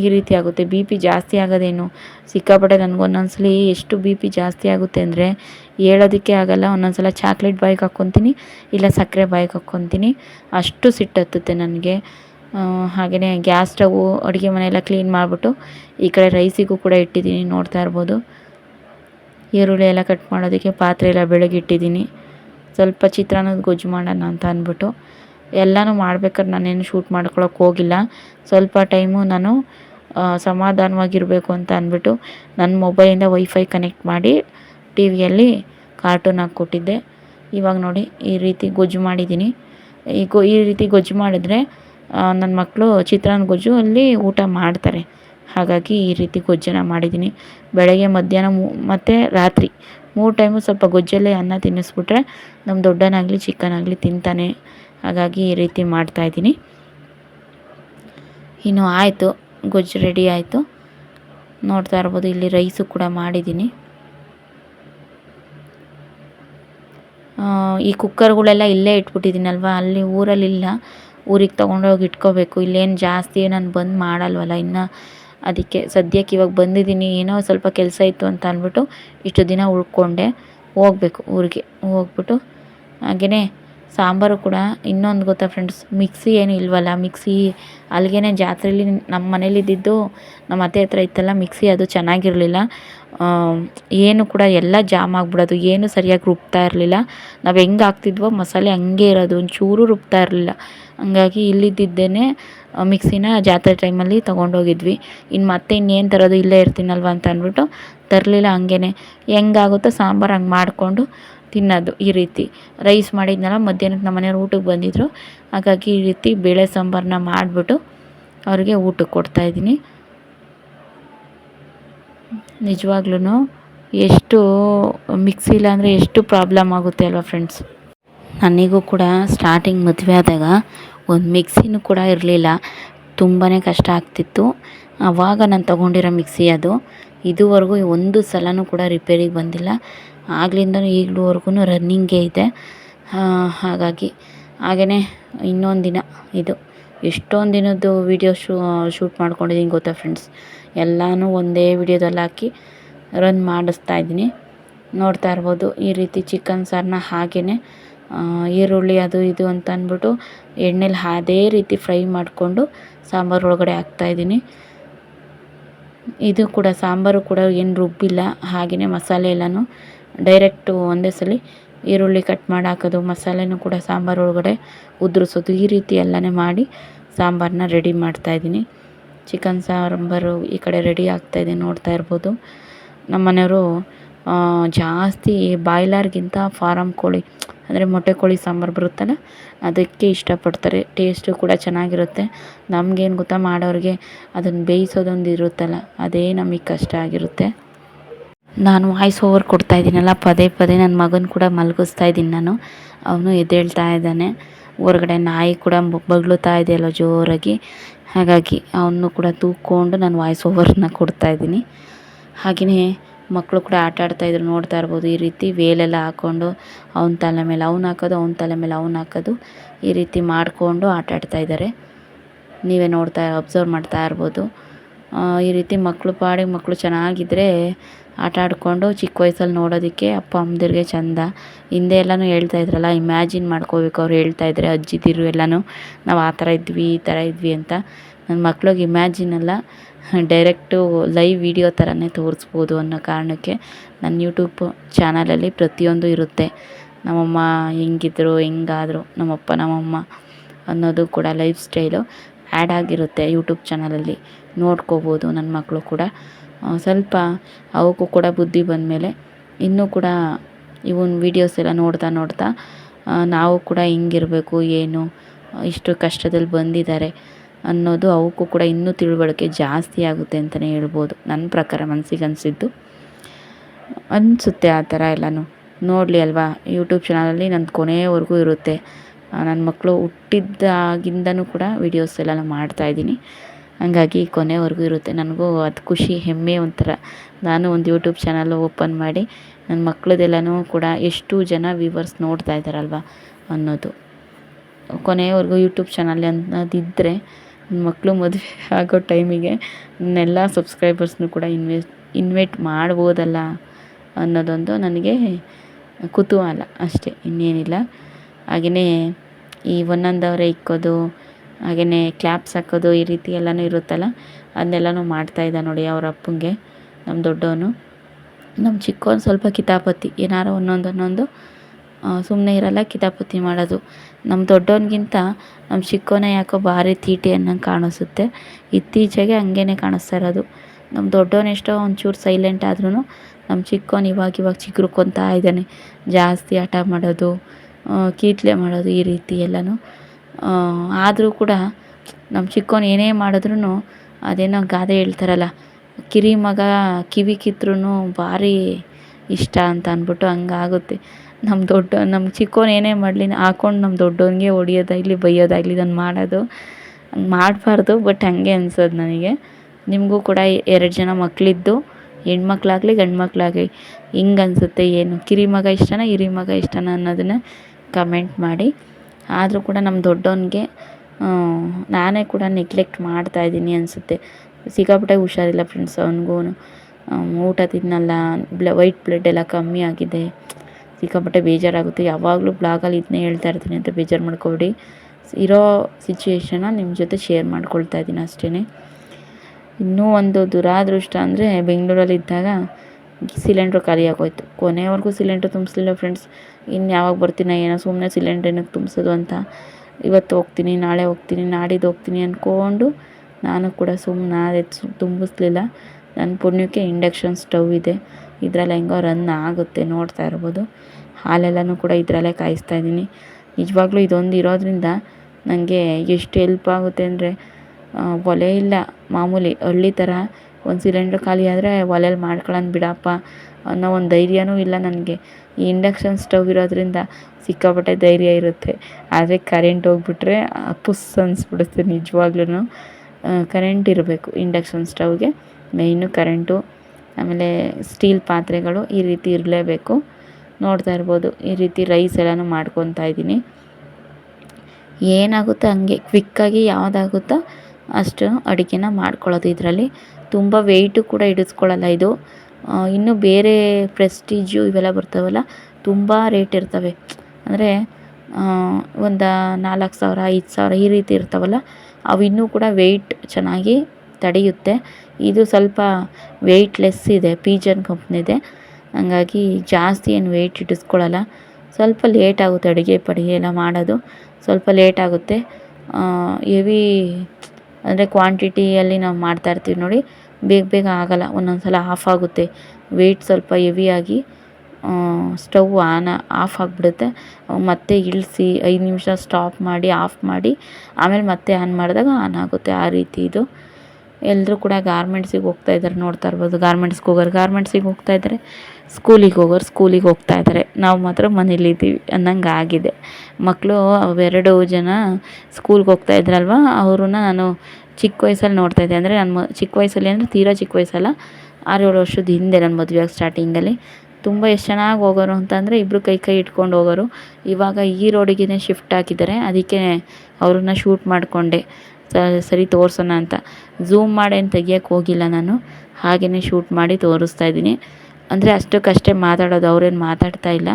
ಈ ರೀತಿ ಆಗುತ್ತೆ. ಬಿ ಪಿ ಜಾಸ್ತಿ ಆಗೋದೇನು? ಸಿಕ್ಕಾಪಟ್ಟೆ ನನಗೆ ಒಂದೊಂದ್ಸಲ ಎಷ್ಟು ಬಿ ಪಿ ಜಾಸ್ತಿ ಆಗುತ್ತೆ ಅಂದರೆ, ಹೇಳೋದಕ್ಕೆ ಆಗೋಲ್ಲ, ಒಂದೊಂದ್ಸಲ ಚಾಕ್ಲೇಟ್ ಬಾಯಿಗೆ ಹಾಕ್ಕೊತೀನಿ, ಇಲ್ಲ ಸಕ್ಕರೆ ಬಾಯಿಗೆ ಹಾಕ್ಕೊತೀನಿ. ಅಷ್ಟು ಸಿಟ್ಟತ್ತುತ್ತೆ ನನಗೆ. ಹಾಗೆಯೇ ಗ್ಯಾಸ್ ಸ್ಟವ್ ಅಡುಗೆ ಮನೆಯೆಲ್ಲ ಕ್ಲೀನ್ ಮಾಡಿಬಿಟ್ಟು, ಈ ಕಡೆ ರೈಸಿಗೂ ಕೂಡ ಇಟ್ಟಿದ್ದೀನಿ, ನೋಡ್ತಾ ಇರ್ಬೋದು. ಈರುಳ್ಳಿ ಎಲ್ಲ ಕಟ್ ಮಾಡೋದಕ್ಕೆ ಪಾತ್ರೆ ಎಲ್ಲ ಬೆಳಗಿಟ್ಟಿದ್ದೀನಿ. ಸ್ವಲ್ಪ ಚಿತ್ರಾನ್ನದ ಗೊಜ್ಜು ಮಾಡೋಣ ಅಂತ ಅಂದ್ಬಿಟ್ಟು ಎಲ್ಲನೂ ಮಾಡ್ಬೇಕಾದ್ರೆ ನಾನೇನು ಶೂಟ್ ಮಾಡ್ಕೊಳಕ್ಕೆ ಹೋಗಿಲ್ಲ. ಸ್ವಲ್ಪ ಟೈಮು ನಾನು ಸಮಾಧಾನವಾಗಿರಬೇಕು ಅಂತ ಅಂದ್ಬಿಟ್ಟು ನನ್ನ ಮೊಬೈಲಿಂದ ವೈಫೈ ಕನೆಕ್ಟ್ ಮಾಡಿ ಟಿ ವಿಯಲ್ಲಿ ಕಾರ್ಟೂನ್ ಹಾಕ್ಕೊಟ್ಟಿದ್ದೆ ಇವಾಗ ನೋಡಿ, ಈ ರೀತಿ ಗೊಜ್ಜು ಮಾಡಿದ್ದೀನಿ. ಈ ಗೊ ಈ ರೀತಿ ಗೊಜ್ಜು ಮಾಡಿದ್ರೆ ನನ್ನ ಮಕ್ಕಳು ಚಿತ್ರಾನ್ನ ಗೊಜ್ಜು ಅಲ್ಲಿ ಊಟ ಮಾಡ್ತಾರೆ. ಹಾಗಾಗಿ ಈ ರೀತಿ ಗೊಜ್ಜನ್ನು ಮಾಡಿದ್ದೀನಿ. ಬೆಳಗ್ಗೆ, ಮಧ್ಯಾಹ್ನ ಮತ್ತು ರಾತ್ರಿ ಮೂರು ಟೈಮು ಸ್ವಲ್ಪ ಗೊಜ್ಜಲ್ಲೇ ಅನ್ನ ತಿನ್ನಿಸ್ಬಿಟ್ರೆ ನಮ್ಮ ದೊಡ್ಡನಾಗಲಿ ಚಿಕ್ಕನಾಗಲಿ ತಿಂತಾನೆ. ಹಾಗಾಗಿ ಈ ರೀತಿ ಮಾಡ್ತಾಯಿದ್ದೀನಿ ಇನ್ನು ಆಯಿತು, ಗೊಜ್ಜು ರೆಡಿ ಆಯಿತು. ನೋಡ್ತಾ ಇರ್ಬೋದು, ಇಲ್ಲಿ ರೈಸು ಕೂಡ ಮಾಡಿದ್ದೀನಿ. ಈ ಕುಕ್ಕರ್ಗಳೆಲ್ಲ ಇಲ್ಲೇ ಇಟ್ಬಿಟ್ಟಿದ್ದೀನಲ್ವ? ಅಲ್ಲಿ ಊರಲ್ಲಿಲ್ಲ. ಊರಿಗೆ ತೊಗೊಂಡೋಗಿ ಇಟ್ಕೋಬೇಕು. ಇಲ್ಲೇನು ಜಾಸ್ತಿ ನಾನು ಬಂದು ಮಾಡಲ್ವಲ್ಲ ಇನ್ನು? ಅದಕ್ಕೆ ಸದ್ಯಕ್ಕೆ ಇವಾಗ ಬಂದಿದ್ದೀನಿ, ಏನೋ ಸ್ವಲ್ಪ ಕೆಲಸ ಇತ್ತು ಅಂತ ಅಂದ್ಬಿಟ್ಟು ಇಷ್ಟು ದಿನ ಉಳ್ಕೊಂಡೆ. ಹೋಗ್ಬೇಕು ಊರಿಗೆ. ಹೋಗ್ಬಿಟ್ಟು ಹಾಗೆಯೇ ಸಾಂಬಾರು ಕೂಡ ಇನ್ನೊಂದು ಗೊತ್ತಾ ಫ್ರೆಂಡ್ಸ್ ಮಿಕ್ಸಿ ಏನು ಇಲ್ವಲ್ಲ, ಮಿಕ್ಸಿ ಅಲ್ಲಿಗೆ ಜಾತ್ರೆಯಲ್ಲಿ ನಮ್ಮ ಮನೇಲಿದ್ದಿದ್ದು ನಮ್ಮ ಅತ್ತೆ ಹತ್ರ ಇತ್ತಲ್ಲ, ಮಿಕ್ಸಿ ಅದು ಚೆನ್ನಾಗಿರಲಿಲ್ಲ. ಏನು ಕೂಡ ಎಲ್ಲ ಜಾಮ್ ಆಗಿಬಿಡೋದು, ಏನು ಸರಿಯಾಗಿ ರುಬ್ತಾ ಇರಲಿಲ್ಲ. ನಾವು ಹೆಂಗೆ ಹಾಕ್ತಿದ್ವೋ ಮಸಾಲೆ ಹಂಗೆ ಇರೋದು, ಒಂಚೂರು ರುಬ್ತಾ ಇರಲಿಲ್ಲ. ಹಂಗಾಗಿ ಇಲ್ಲಿದ್ದಿದ್ದೇನೆ ಮಿಕ್ಸಿನ ಜಾತ್ರೆ ಟೈಮಲ್ಲಿ ತೊಗೊಂಡೋಗಿದ್ವಿ. ಇನ್ನು ಮತ್ತೆ ಇನ್ನೇನು ತರೋದು ಇಲ್ಲೇ ಇರ್ತೀನಲ್ವ ಅಂತ ಅಂದ್ಬಿಟ್ಟು ತರಲಿಲ್ಲ ಹಂಗೇ ಹೆಂಗಾಗುತ್ತೋ ಸಾಂಬಾರು ಹಂಗೆ ಮಾಡಿಕೊಂಡು ತಿನ್ನೋದು ಈ ರೀತಿ. ರೈಸ್ ಮಾಡಿದ್ನಲ್ಲ, ಮಧ್ಯಾಹ್ನಕ್ಕೆ ನಮ್ಮ ಮನೆಯವ್ರು ಊಟಕ್ಕೆ ಬಂದಿದ್ದರು ಹಾಗಾಗಿ ಈ ರೀತಿ ಬೇಳೆ ಸಾಂಬಾರನ್ನ ಮಾಡಿಬಿಟ್ಟು ಅವರಿಗೆ ಊಟಕ್ಕೆ ಕೊಡ್ತಾಯಿದ್ದೀನಿ ನಿಜವಾಗ್ಲೂ ಎಷ್ಟು, ಮಿಕ್ಸಿ ಇಲ್ಲ ಅಂದರೆ ಎಷ್ಟು ಪ್ರಾಬ್ಲಮ್ ಆಗುತ್ತೆ ಅಲ್ವಾ ಫ್ರೆಂಡ್ಸ್ ನನಗೂ ಕೂಡ ಸ್ಟಾರ್ಟಿಂಗ್ ಮದುವೆ ಆದಾಗ ಒಂದು ಮಿಕ್ಸಿನೂ ಕೂಡ ಇರಲಿಲ್ಲ. ತುಂಬಾ ಕಷ್ಟ ಆಗ್ತಿತ್ತು. ಆವಾಗ ನಾನು ತೊಗೊಂಡಿರೋ ಮಿಕ್ಸಿ ಅದು. ಇದುವರೆಗೂ ಒಂದು ಸಲವೂ ಕೂಡ ರಿಪೇರಿಗೆ ಬಂದಿಲ್ಲ. ಆಗ್ಲಿಂದ ಈಗಲೂವರೆಗೂ ರನ್ನಿಂಗೇ ಇದೆ. ಹಾಗಾಗಿ ಹಾಗೆಯೇ ಇನ್ನೊಂದು ದಿನ ಇದು. ಎಷ್ಟೊಂದು ದಿನದ್ದು ವೀಡಿಯೋ ಶೂಟ್ ಮಾಡ್ಕೊಂಡಿದ್ದೀನಿ ಗೊತ್ತಾ ಫ್ರೆಂಡ್ಸ್ ಎಲ್ಲನೂ ಒಂದೇ ವಿಡಿಯೋದಲ್ಲಿ ಹಾಕಿ ರನ್ ಮಾಡಿಸ್ತಾ ಇದ್ದೀನಿ. ನೋಡ್ತಾ ಇರ್ಬೋದು. ಈ ರೀತಿ ಚಿಕನ್ ಸಾರನ್ನ ಹಾಗೆಯೇ ಈರುಳ್ಳಿ ಅದು ಇದು ಅಂತ ಅಂದ್ಬಿಟ್ಟು ಎಣ್ಣೆಲಿ ಅದೇ ರೀತಿ ಫ್ರೈ ಮಾಡಿಕೊಂಡು ಸಾಂಬಾರು ಒಳಗಡೆ ಹಾಕ್ತಾಯಿದ್ದೀನಿ ಇದು ಕೂಡ ಸಾಂಬಾರು ಕೂಡ ಏನು ರುಬ್ಬಿಲ್ಲ ಹಾಗೆಯೇ ಮಸಾಲೆ ಎಲ್ಲನೂ. ಡೈರೆಕ್ಟು ಒಂದೇ ಸಲ ಈರುಳ್ಳಿ ಕಟ್ ಮಾಡಿ ಹಾಕೋದು, ಮಸಾಲೆನೂ ಕೂಡ ಸಾಂಬಾರು ಒಳಗಡೆ ಉದುರಿಸೋದು. ಈ ರೀತಿ ಎಲ್ಲನೇ ಮಾಡಿ ಸಾಂಬಾರನ್ನ ರೆಡಿ ಮಾಡ್ತಾಯಿದ್ದೀನಿ ಚಿಕನ್ ಸಾಂಬಾರು ಈ ಕಡೆ ರೆಡಿ ಆಗ್ತಾಯಿದೆ ನೋಡ್ತಾ ಇರ್ಬೋದು. ನಮ್ಮ ಮನೆಯವರು ಜಾಸ್ತಿ ಬಾಯ್ಲರ್ಗಿಂತ ಫಾರಮ್ ಕೋಳಿ, ಅಂದರೆ ಮೊಟ್ಟೆ ಕೋಳಿ ಸಾಂಬಾರು ಬರುತ್ತಲ್ಲ, ಅದಕ್ಕೆ ಇಷ್ಟಪಡ್ತಾರೆ. ಟೇಸ್ಟು ಕೂಡ ಚೆನ್ನಾಗಿರುತ್ತೆ. ನಮಗೇನು ಗೊತ್ತಾ, ಮಾಡೋರಿಗೆ ಅದನ್ನು ಬೇಯಿಸೋದೊಂದು ಇರುತ್ತಲ್ಲ, ಅದೇ ನಮಗೆ ಕಷ್ಟ ಆಗಿರುತ್ತೆ. ನಾನು ವಾಯ್ಸ್ ಓವರ್ ಕೊಡ್ತಾ ಇದ್ದೀನಲ್ಲ, ಪದೇ ಪದೇ ನನ್ನ ಮಗನ ಕೂಡ ಮಲಗಿಸ್ತಾ ಇದ್ದೀನಿ ನಾನು. ಅವನು ಎದ್ದೇಳ್ತಾ ಇದ್ದಾನೆ. ಹೊರಗಡೆ ನಾಯಿ ಕೂಡ ಬಗ್ಳುತ್ತಾ ಇದೆಯಲ್ಲ ಜೋರಾಗಿ. ಹಾಗಾಗಿ ಅವನು ಕೂಡ ತೂಕೊಂಡು ನಾನು ವಾಯ್ಸ್ ಓವರ್ನ ಕೊಡ್ತಾಯಿದ್ದೀನಿ ಹಾಗೆಯೇ ಮಕ್ಕಳು ಕೂಡ ಆಟ ಆಡ್ತಾಯಿದ್ರು ನೋಡ್ತಾ ಇರ್ಬೋದು. ಈ ರೀತಿ ವೇಲೆಲ್ಲ ಹಾಕ್ಕೊಂಡು ಅವನ ತಲೆ ಮೇಲೆ ಅವ್ನು ಹಾಕೋದು, ಅವ್ನ ತಲೆ ಮೇಲೆ ಅವ್ನು ಹಾಕೋದು ಈ ರೀತಿ ಮಾಡಿಕೊಂಡು ಆಟ ಆಡ್ತಾಯಿದ್ದಾರೆ ನೀವೇ ನೋಡ್ತಾ ಅಬ್ಸರ್ವ್ ಮಾಡ್ತಾ ಇರ್ಬೋದು. ಈ ರೀತಿ ಮಕ್ಕಳು ಪಾಡಿಗೆ ಮಕ್ಕಳು ಚೆನ್ನಾಗಿದ್ದರೆ ಆಟ ಆಡಿಕೊಂಡು ಚಿಕ್ಕ ವಯಸ್ಸಲ್ಲಿ ನೋಡೋದಕ್ಕೆ ಅಪ್ಪ, ಅಮ್ಮದಿರಿಗೆ ಚೆಂದ. ಹಿಂದೆ ಎಲ್ಲನೂ ಹೇಳ್ತಾ ಇದ್ರಲ್ಲ ಇಮ್ಯಾಜಿನ್ ಮಾಡ್ಕೋಬೇಕು. ಅವ್ರು ಹೇಳ್ತಾ ಇದ್ದಾರೆ ಅಜ್ಜಿದಿರು ಎಲ್ಲನೂ, ನಾವು ಆ ಥರ ಇದ್ವಿ, ಈ ಥರ ಇದ್ವಿ ಅಂತ. ನನ್ನ ಮಕ್ಳಿಗೆ ಇಮ್ಯಾಜಿನ್ ಅಲ್ಲ ಡೈರೆಕ್ಟು ಲೈವ್ ವಿಡಿಯೋ ಥರನೇ ತೋರಿಸ್ಬೋದು ಅನ್ನೋ ಕಾರಣಕ್ಕೆ ನನ್ನ ಯೂಟ್ಯೂಬ್ ಚಾನಲಲ್ಲಿ ಪ್ರತಿಯೊಂದು ಇರುತ್ತೆ. ನಮ್ಮಮ್ಮ ಹೆಂಗಿದ್ರು, ಹೆಂಗಾದ್ರು, ನಮ್ಮಪ್ಪ, ನಮ್ಮಮ್ಮ ಅನ್ನೋದು ಕೂಡ ಲೈಫ್ ಸ್ಟೈಲು ಆ್ಯಡ್ ಆಗಿರುತ್ತೆ ಯೂಟ್ಯೂಬ್ ಚಾನಲಲ್ಲಿ. ನೋಡ್ಕೋಬೋದು ನನ್ನ ಮಕ್ಕಳು ಕೂಡ. ಸ್ವಲ್ಪ ಅವಕ್ಕೂ ಕೂಡ ಬುದ್ಧಿ ಬಂದಮೇಲೆ ಇನ್ನೂ ಕೂಡ ಇವನ್ ವೀಡಿಯೋಸ್ ಎಲ್ಲ ನೋಡ್ತಾ ನೋಡ್ತಾ ನಾವು ಕೂಡ ಹೆಂಗಿರಬೇಕು, ಏನು, ಇಷ್ಟು ಕಷ್ಟದಲ್ಲಿ ಬಂದಿದ್ದಾರೆ ಅನ್ನೋದು ಅವಕ್ಕೂ ಕೂಡ ಇನ್ನೂ ತಿಳುವಳಿಕೆ ಜಾಸ್ತಿ ಆಗುತ್ತೆ ಅಂತಲೇ ಹೇಳ್ಬೋದು. ನನ್ನ ಪ್ರಕಾರ ಮನಸ್ಸಿಗೆ ಅನಿಸಿದ್ದು ಅನಿಸುತ್ತೆ ಆ ಥರ ಎಲ್ಲನೂ. ನೋಡಲಿ ಅಲ್ವಾ ಯೂಟ್ಯೂಬ್ ಚಾನಲಲ್ಲಿ ನನ್ನ ಕೊನೆಯವರೆಗೂ ಇರುತ್ತೆ. ನನ್ನ ಮಕ್ಕಳು ಹುಟ್ಟಿದ್ದಾಗಿಂದನೂ ಕೂಡ ವೀಡಿಯೋಸ್ ಎಲ್ಲ ಮಾಡ್ತಾಯಿದ್ದೀನಿ ಹಾಗಾಗಿ ಕೊನೆವರೆಗೂ ಇರುತ್ತೆ. ನನಗೂ ಅದು ಖುಷಿ, ಹೆಮ್ಮೆ ಒಂಥರ. ನಾನು ಒಂದು ಯೂಟ್ಯೂಬ್ ಚಾನಲ್ ಓಪನ್ ಮಾಡಿ ನನ್ನ ಮಕ್ಕಳದೆಲ್ಲನೂ ಕೂಡ ಎಷ್ಟು ಜನ ವ್ಯೂವರ್ಸ್ ನೋಡ್ತಾ ಇದ್ದಾರಲ್ವ ಅನ್ನೋದು. ಕೊನೆಯವರೆಗೂ ಯೂಟ್ಯೂಬ್ ಚಾನಲ್ ಅನ್ನೋದಿದ್ದರೆ ಮಕ್ಕಳು ಮದುವೆ ಆಗೋ ಟೈಮಿಗೆ ನನ್ನೆಲ್ಲ ಸಬ್ಸ್ಕ್ರೈಬರ್ಸ್ನು ಕೂಡ ಇನ್ವೆಸ್ಟ್ ಇನ್ವೈಟ್ ಮಾಡ್ಬೋದಲ್ಲ ಅನ್ನೋದೊಂದು ನನಗೆ ಕುತೂಹಲ ಅಷ್ಟೇ, ಇನ್ನೇನಿಲ್ಲ. ಹಾಗೆಯೇ ಈ ಒಂದೊಂದವರೆ ಇಕ್ಕೋದು ಹಾಗೆಯೇ ಕ್ಲಾಪ್ಸ್ ಹಾಕೋದು ಈ ರೀತಿ ಎಲ್ಲನೂ ಇರುತ್ತಲ್ಲ, ಅದನ್ನೆಲ್ಲನೂ ಮಾಡ್ತಾಯಿದ್ದ ನೋಡಿ ಅವ್ರ ಅಪ್ಪಂಗೆ ನಮ್ಮ ದೊಡ್ಡವನು. ನಮ್ಮ ಚಿಕ್ಕವನು ಸ್ವಲ್ಪ ಕಿತಾಪತಿ, ಏನಾರು ಒಂದೊಂದು ಒಂದೊಂದು ಸುಮ್ಮನೆ ಇರಲ್ಲ ಕಿತಾಪತಿ ಮಾಡೋದು. ನಮ್ಮ ದೊಡ್ಡವನಿಗಿಂತ ನಮ್ಮ ಚಿಕ್ಕವನೇ ಯಾಕೋ ಭಾರಿ ತೀಟಿ ಅನ್ನೋಂಗೆ ಕಾಣಿಸುತ್ತೆ. ಇತ್ತೀಚೆಗೆ ಹಂಗೇನೆ ಕಾಣಿಸ್ತಾ ಇರೋದು. ನಮ್ಮ ದೊಡ್ಡವನು ಎಷ್ಟೋ ಒಂಚೂರು ಸೈಲೆಂಟ್ ಆದ್ರೂ ನಮ್ಮ ಚಿಕ್ಕವನು ಇವಾಗ ಇವಾಗ ಚಿಗುರ್ಕೊತಾ ಇದ್ದಾನೆ. ಜಾಸ್ತಿ ಹಠ ಮಾಡೋದು ಕೀಟ್ಲೆ ಮಾಡೋದು ಈ ರೀತಿ ಎಲ್ಲನೂ. ಆದರೂ ಕೂಡ ನಮ್ಮ ಚಿಕ್ಕವನು ಏನೇ ಮಾಡಿದ್ರೂ ಅದೇನೋ ಗಾದೆ ಹೇಳ್ತಾರಲ್ಲ ಕಿರಿ ಮಗ ಕಿವಿ ಕಿತ್ರೂ ಭಾರಿ ಇಷ್ಟ ಅಂತ ಅಂದ್ಬಿಟ್ಟು ಹಂಗಾಗುತ್ತೆ. ನಮ್ಮ ದೊಡ್ಡ ನಮ್ಮ ಚಿಕ್ಕವನು ಏನೇ ಮಾಡಲಿ, ಹಾಕೊಂಡು ನಮ್ಮ ದೊಡ್ಡವನಿಗೆ ಹೊಡಿಯೋದಾಗಲಿ ಬೈಯೋದಾಗಲಿ ನಾನು ಮಾಡೋದು, ಹಂಗೆ ಮಾಡಬಾರ್ದು, ಬಟ್ ಹಾಗೆ ಅನ್ಸೋದು ನನಗೆ. ನಿಮಗೂ ಕೂಡ ಎರಡು ಜನ ಮಕ್ಕಳಿದ್ದು ಹೆಣ್ಮಕ್ಳಾಗಲಿ ಗಂಡು ಮಕ್ಕಳಾಗಲಿ ಹಿಂಗೆ ಅನಿಸುತ್ತೆ ಏನು? ಕಿರಿ ಮಗ ಇಷ್ಟನಾ, ಹಿರಿ ಮಗ ಇಷ್ಟನಾ ಅನ್ನೋದನ್ನು ಕಮೆಂಟ್ ಮಾಡಿ. ಆದರೂ ಕೂಡ ನಮ್ಮ ದೊಡ್ಡವನಿಗೆ ನಾನೇ ಕೂಡ ನೆಗ್ಲೆಕ್ಟ್ ಮಾಡ್ತಾ ಇದ್ದೀನಿ ಅನಿಸುತ್ತೆ. ಸಿಕ್ಕಾಪಟ್ಟೆ ಹುಷಾರಿಲ್ಲ ಫ್ರೆಂಡ್ಸ್ ಅವನಿಗೂ ಊಟ ತಿನ್ನಲ್ಲ, ಬ್ಲ ವೈಟ್ ಬ್ಲಡ್ ಎಲ್ಲ ಕಮ್ಮಿ ಆಗಿದೆ. ಸಿಕ್ಕಾಪಟ್ಟೆ ಬೇಜಾರಾಗುತ್ತೆ. ಯಾವಾಗಲೂ ಬ್ಲಾಗಲ್ಲಿ ಇದನ್ನೇ ಹೇಳ್ತಾ ಇರ್ತೀನಿ ಅಂತ ಬೇಜಾರು ಮಾಡ್ಕೊಬೇಡಿ. ಇರೋ ಸಿಚುವೇಶನ್ನ ನಿಮ್ಮ ಜೊತೆ ಶೇರ್ ಮಾಡ್ಕೊಳ್ತಾ ಇದ್ದೀನಿ ಅಷ್ಟೇ ಇನ್ನೂ ಒಂದು ದುರಾದೃಷ್ಟ ಅಂದರೆ ಬೆಂಗಳೂರಲ್ಲಿದ್ದಾಗ ಸಿಲಿಂಡ್ರು ಖಾಲಿ ಆಗೋಯ್ತು. ಕೊನೆವರೆಗೂ ಸಿಲಿಂಡ್ರ್ ತುಂಬಿಸ್ಲಿಲ್ಲ ಫ್ರೆಂಡ್ಸ್ ಇನ್ನು ಯಾವಾಗ ಬರ್ತೀನಿ, ಏನೋ ಸುಮ್ಮನೆ ಸಿಲಿಂಡ್ರ್ ಏನಕ್ಕೆ ತುಂಬಿಸೋದು ಅಂತ. ಇವತ್ತು ಹೋಗ್ತೀನಿ, ನಾಳೆ ಹೋಗ್ತೀನಿ, ನಾಡಿದ್ದು ಹೋಗ್ತೀನಿ ಅಂದ್ಕೊಂಡು ನಾನು ಕೂಡ ಸುಮ್ಮನೆ ತುಂಬಿಸ್ಲಿಲ್ಲ. ನನ್ನ ಪುಣ್ಯಕ್ಕೆ ಇಂಡಕ್ಷನ್ ಸ್ಟವ್ ಇದೆ. ಇದರಲ್ಲಿ ಹೆಂಗೋ ರನ್ ಆಗುತ್ತೆ ನೋಡ್ತಾ ಇರ್ಬೋದು. ಹಾಲೆಲ್ಲನೂ ಕೂಡ ಇದರಲ್ಲೇ ಕಾಯಿಸ್ತಾ ಇದ್ದೀನಿ. ನಿಜವಾಗ್ಲೂ ಇದೊಂದು ಇರೋದ್ರಿಂದ ನನಗೆ ಎಷ್ಟು ಹೆಲ್ಪ್ ಆಗುತ್ತೆ ಅಂದರೆ ಒಲೆ ಇಲ್ಲ. ಮಾಮೂಲಿ ಹಳ್ಳಿ ಥರ ಒಂದು ಸಿಲಿಂಡ್ರ್ ಖಾಲಿ ಆದರೆ ಒಲೆಯಲ್ಲಿ ಮಾಡ್ಕೊಳ್ಳೋಣ ಬಿಡಪ್ಪ ಅನ್ನೋ ಒಂದು ಧೈರ್ಯನೂ ಇಲ್ಲ ನನಗೆ. ಈ ಇಂಡಕ್ಷನ್ ಸ್ಟವ್ ಇರೋದ್ರಿಂದ ಸಿಕ್ಕಾಪಟ್ಟೆ ಧೈರ್ಯ ಇರುತ್ತೆ. ಆದರೆ ಕರೆಂಟ್ ಹೋಗ್ಬಿಟ್ರೆ ಪುಸ್ ಅನಿಸ್ಬಿಡುತ್ತೆ ನಿಜವಾಗ್ಲೂ ಕರೆಂಟ್ ಇರಬೇಕು ಇಂಡಕ್ಷನ್ ಸ್ಟವ್ಗೆ ಮೇಯ್ನು ಕರೆಂಟು ಆಮೇಲೆ ಸ್ಟೀಲ್ ಪಾತ್ರೆಗಳು ಈ ರೀತಿ ಇರಲೇಬೇಕು. ನೋಡ್ತಾ ಇರ್ಬೋದು, ಈ ರೀತಿ ರೈಸ್ ಎಲ್ಲನೂ ಮಾಡ್ಕೊತಾ ಇದ್ದೀನಿ. ಏನಾಗುತ್ತೋ ಹಂಗೆ? ಕ್ವಿಕ್ಕಾಗಿ ಯಾವುದಾಗುತ್ತೋ? ಅಷ್ಟು ಅಡುಗೆನ ಮಾಡ್ಕೊಳ್ಳೋದು ಇದರಲ್ಲಿ. ತುಂಬ ವೆಯ್ಟು ಕೂಡ ಹಿಡಿಸ್ಕೊಳ್ಳಲ್ಲ ಇದು. ಇನ್ನು ಬೇರೆ ಪ್ರೆಸ್ಟೀಜು ಇವೆಲ್ಲ ಬರ್ತಾವಲ್ಲ, ತುಂಬ ರೇಟ್ ಇರ್ತವೆ. ಅಂದರೆ ಒಂದು ನಾಲ್ಕು ಸಾವಿರ, ಐದು ಸಾವಿರ ಈ ರೀತಿ ಇರ್ತಾವಲ್ಲ, ಅವು ಕೂಡ ವೆಯ್ಟ್ ಚೆನ್ನಾಗಿ ತಡೆಯುತ್ತೆ. ಇದು ಸ್ವಲ್ಪ ವೆಯ್ಟ್ಲೆಸ್ ಇದೆ ಪೀಜನ್ ಕಂಪ್ನಿದೆ ಹಂಗಾಗಿ ಜಾಸ್ತಿ ಏನು ವೆಯ್ಟ್ ಇಡಿಸ್ಕೊಳ್ಳಲ್ಲ ಸ್ವಲ್ಪ ಲೇಟ್ ಆಗುತ್ತೆ ಅಡುಗೆ, ಪಡುಗೆ ಎಲ್ಲ ಮಾಡೋದು. ಸ್ವಲ್ಪ ಲೇಟ್ ಆಗುತ್ತೆ. ಹೆವಿ ಅಂದರೆ ಕ್ವಾಂಟಿಟಿಯಲ್ಲಿ ನಾವು ಮಾಡ್ತಾಯಿರ್ತೀವಿ ನೋಡಿ. ಬೇಗ ಬೇಗ ಆಗೋಲ್ಲ ಒಂದೊಂದು ಸಲ ಆಫ್ ಆಗುತ್ತೆ. ವೆಯ್ಟ್ ಸ್ವಲ್ಪ ಹೆವಿಯಾಗಿ ಸ್ಟವ್ ಆನ್ ಆಫ್ ಆಗಿಬಿಡುತ್ತೆ. ಮತ್ತೆ ಇಳಿಸಿ, ಐದು ನಿಮಿಷ ಸ್ಟಾಪ್ ಮಾಡಿ ಆಫ್ ಮಾಡಿ, ಆಮೇಲೆ ಮತ್ತೆ ಆನ್ ಮಾಡಿದಾಗ ಆನ್ ಆಗುತ್ತೆ. ಆ ರೀತಿ ಇದು. ಎಲ್ಲರೂ ಕೂಡ ಗಾರ್ಮೆಂಟ್ಸಿಗೆ ಹೋಗ್ತಾ ಇದ್ದಾರೆ, ನೋಡ್ತಾ ಇರ್ಬೋದು. ಗಾರ್ಮೆಂಟ್ಸ್ಗೆ ಹೋಗೋರು ಗಾರ್ಮೆಂಟ್ಸಿಗೆ ಹೋಗ್ತಾ ಇದ್ದಾರೆ, ಸ್ಕೂಲಿಗೆ ಹೋಗೋರು ಸ್ಕೂಲಿಗೆ ಹೋಗ್ತಾ ಇದ್ದಾರೆ. ನಾವು ಮಾತ್ರ ಮನೇಲಿದ್ದೀವಿ ಅನ್ನಂಗೆ ಆಗಿದೆ. ಮಕ್ಕಳು ಅವೆರಡು ಜನ ಸ್ಕೂಲ್ಗೆ ಹೋಗ್ತಾ ಇದ್ರಲ್ವ? ಅವ್ರನ್ನ ನಾನು ಚಿಕ್ಕ ವಯಸ್ಸಲ್ಲಿ ನೋಡ್ತಾ ಇದ್ದೆ. ಅಂದರೆ ನನ್ನ ಚಿಕ್ಕ ವಯಸ್ಸಲ್ಲಿ ಅಂದರೆ ತೀರಾ ಚಿಕ್ಕ ವಯಸ್ಸಲ್ಲ. ಆರು ಏಳು ವರ್ಷದ ಹಿಂದೆ ನನ್ನ ಮದುವೆಯಾಗಿ ಸ್ಟಾರ್ಟಿಂಗಲ್ಲಿ ತುಂಬ ಎಷ್ಟು ಚೆನ್ನಾಗಿ ಹೋಗೋರು ಅಂತಂದರೆ ಇಬ್ಬರು ಕೈ ಕೈ ಇಟ್ಕೊಂಡು ಹೋಗೋರು. ಇವಾಗ ಈ ರೋಡಿಗೆ ಶಿಫ್ಟ್ ಹಾಕಿದ್ದಾರೆ. ಅದಕ್ಕೆ ಅವ್ರನ್ನ ಶೂಟ್ ಮಾಡಿಕೊಂಡೆ. ಸರಿ ತೋರಿಸೋಣ ಅಂತ. ಝೂಮ್ ಮಾಡಿ ಏನು ತೆಗಿಯೋಕ್ಕೆ ಹೋಗಿಲ್ಲ ನಾನು. ಹಾಗೆಯೇ ಶೂಟ್ ಮಾಡಿ ತೋರಿಸ್ತಾ ಇದ್ದೀನಿ. ಅಂದರೆ ಅಷ್ಟಕ್ಕಷ್ಟೇ ಮಾತಾಡೋದು, ಅವ್ರೇನು ಮಾತಾಡ್ತಾ ಇಲ್ಲ.